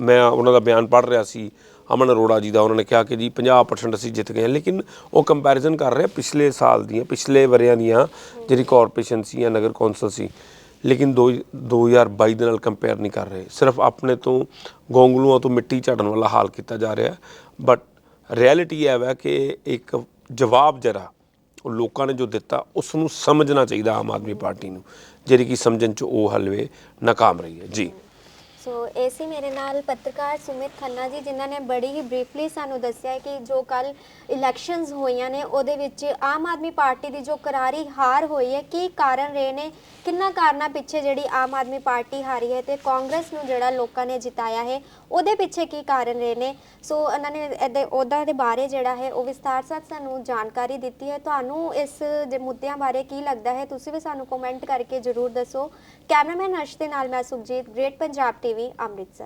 ਮੈਂ ਉਹਨਾਂ ਦਾ ਬਿਆਨ ਪੜ੍ਹ ਰਿਹਾ ਸੀ, ਅਮਨ ਅਰੋੜਾ ਜੀ ਦਾ, ਉਹਨਾਂ ਨੇ ਕਿਹਾ ਕਿ ਜੀ 50% ਅਸੀਂ ਜਿੱਤ ਗਏ ਲੇਕਿਨ ਉਹ ਕੰਪੈਰੀਜ਼ਨ ਕਰ ਰਹੇ ਪਿਛਲੇ ਸਾਲ ਦੀਆਂ, ਪਿਛਲੇ ਵਰਿਆਂ ਦੀਆਂ ਜਿਹੜੀ ਕਾਰਪੋਰੇਸ਼ਨ ਸੀ ਜਾਂ ਨਗਰ ਕੌਂਸਲ ਸੀ। ਲੇਕਿਨ ਦੋ 2022 ਦੇ ਨਾਲ ਕੰਪੇਅਰ ਨਹੀਂ ਕਰ ਰਹੇ। ਸਿਰਫ ਆਪਣੇ ਤੋਂ ਗੋਂਗਲੂਆਂ ਤੋਂ ਮਿੱਟੀ ਝਾੜਨ ਵਾਲਾ ਹਾਲ ਕੀਤਾ ਜਾ ਰਿਹਾ। ਬਟ ਰਿਐਲਿਟੀ ਇਹ ਵਾ ਕਿ ਇੱਕ ਜਵਾਬ ਜਰਾ ਉਹ ਲੋਕਾਂ ਨੇ ਜੋ ਦਿੱਤਾ ਉਸ ਨੂੰ ਸਮਝਣਾ ਚਾਹੀਦਾ ਆਮ ਆਦਮੀ ਪਾਰਟੀ ਨੂੰ, ਜਿਹੜੀ ਕਿ ਸਮਝਣ ਚ ਉਹ ਹਲਵੇ, ਨਾਕਾਮ ਰਹੀ ਹੈ। ਜੀ। ਸੋ ਇਹ ਸੀ ਮੇਰੇ ਨਾਲ ਪੱਤਰਕਾਰ ਸੁਮਿਤ ਖੰਨਾ ਜੀ, ਜਿਨ੍ਹਾਂ ਨੇ ਬੜੀ ਹੀ ਬਰੀਫਲੀ ਸਾਨੂੰ ਦੱਸਿਆ ਹੈ ਕਿ ਜੋ ਕੱਲ ਇਲੈਕਸ਼ਨਸ ਹੋਈਆਂ ਨੇ, ਉਹਦੇ ਵਿੱਚ ਆਮ ਆਦਮੀ ਪਾਰਟੀ ਦੀ ਜੋ ਕਰਾਰੀ ਹਾਰ ਹੋਈ ਹੈ, ਕੀ ਕਾਰਨ ਰਹੇ ਨੇ? ਕਿੰਨਾ ਕਾਰਨਾਂ ਪਿੱਛੇ ਜਿਹੜੀ ਆਮ ਆਦਮੀ ਪਾਰਟੀ ਹਾਰੀ ਹੈ ਤੇ ਕਾਂਗਰਸ ਨੂੰ ਜਿਹੜਾ ਲੋਕਾਂ ਨੇ ਜਿਤਾਇਆ ਹੈ, ਉਹਦੇ ਪਿੱਛੇ ਕੀ ਕਾਰਨ ਰਹੇ ਨੇ? ਸੋ ਉਹਨਾਂ ਨੇ ਇਹਦੇ, ਉਹਦਾ ਦੇ ਬਾਰੇ ਜਿਹੜਾ ਹੈ, ਉਹ ਵਿਸਥਾਰ ਸਹਿਤ ਸਾਨੂੰ ਜਾਣਕਾਰੀ ਦਿੱਤੀ ਹੈ। ਤੁਹਾਨੂੰ ਇਸ ਦੇ ਮੁੱਦਿਆਂ ਬਾਰੇ ਕੀ ਲੱਗਦਾ ਹੈ? ਤੁਸੀਂ ਵੀ ਸਾਨੂੰ ਕਮੈਂਟ ਕਰਕੇ ਜਰੂਰ ਦੱਸੋ। ਕੈਮਰਾਮੈਨ ਅਰਸ਼ ਦੇ ਨਾਲ ਮੈਂ ਸੁਖਜੀਤ ਗ੍ਰੇਟ ਪੰਜਾਬ ਟੀਵੀ ਅੰਮ੍ਰਿਤਸਰ।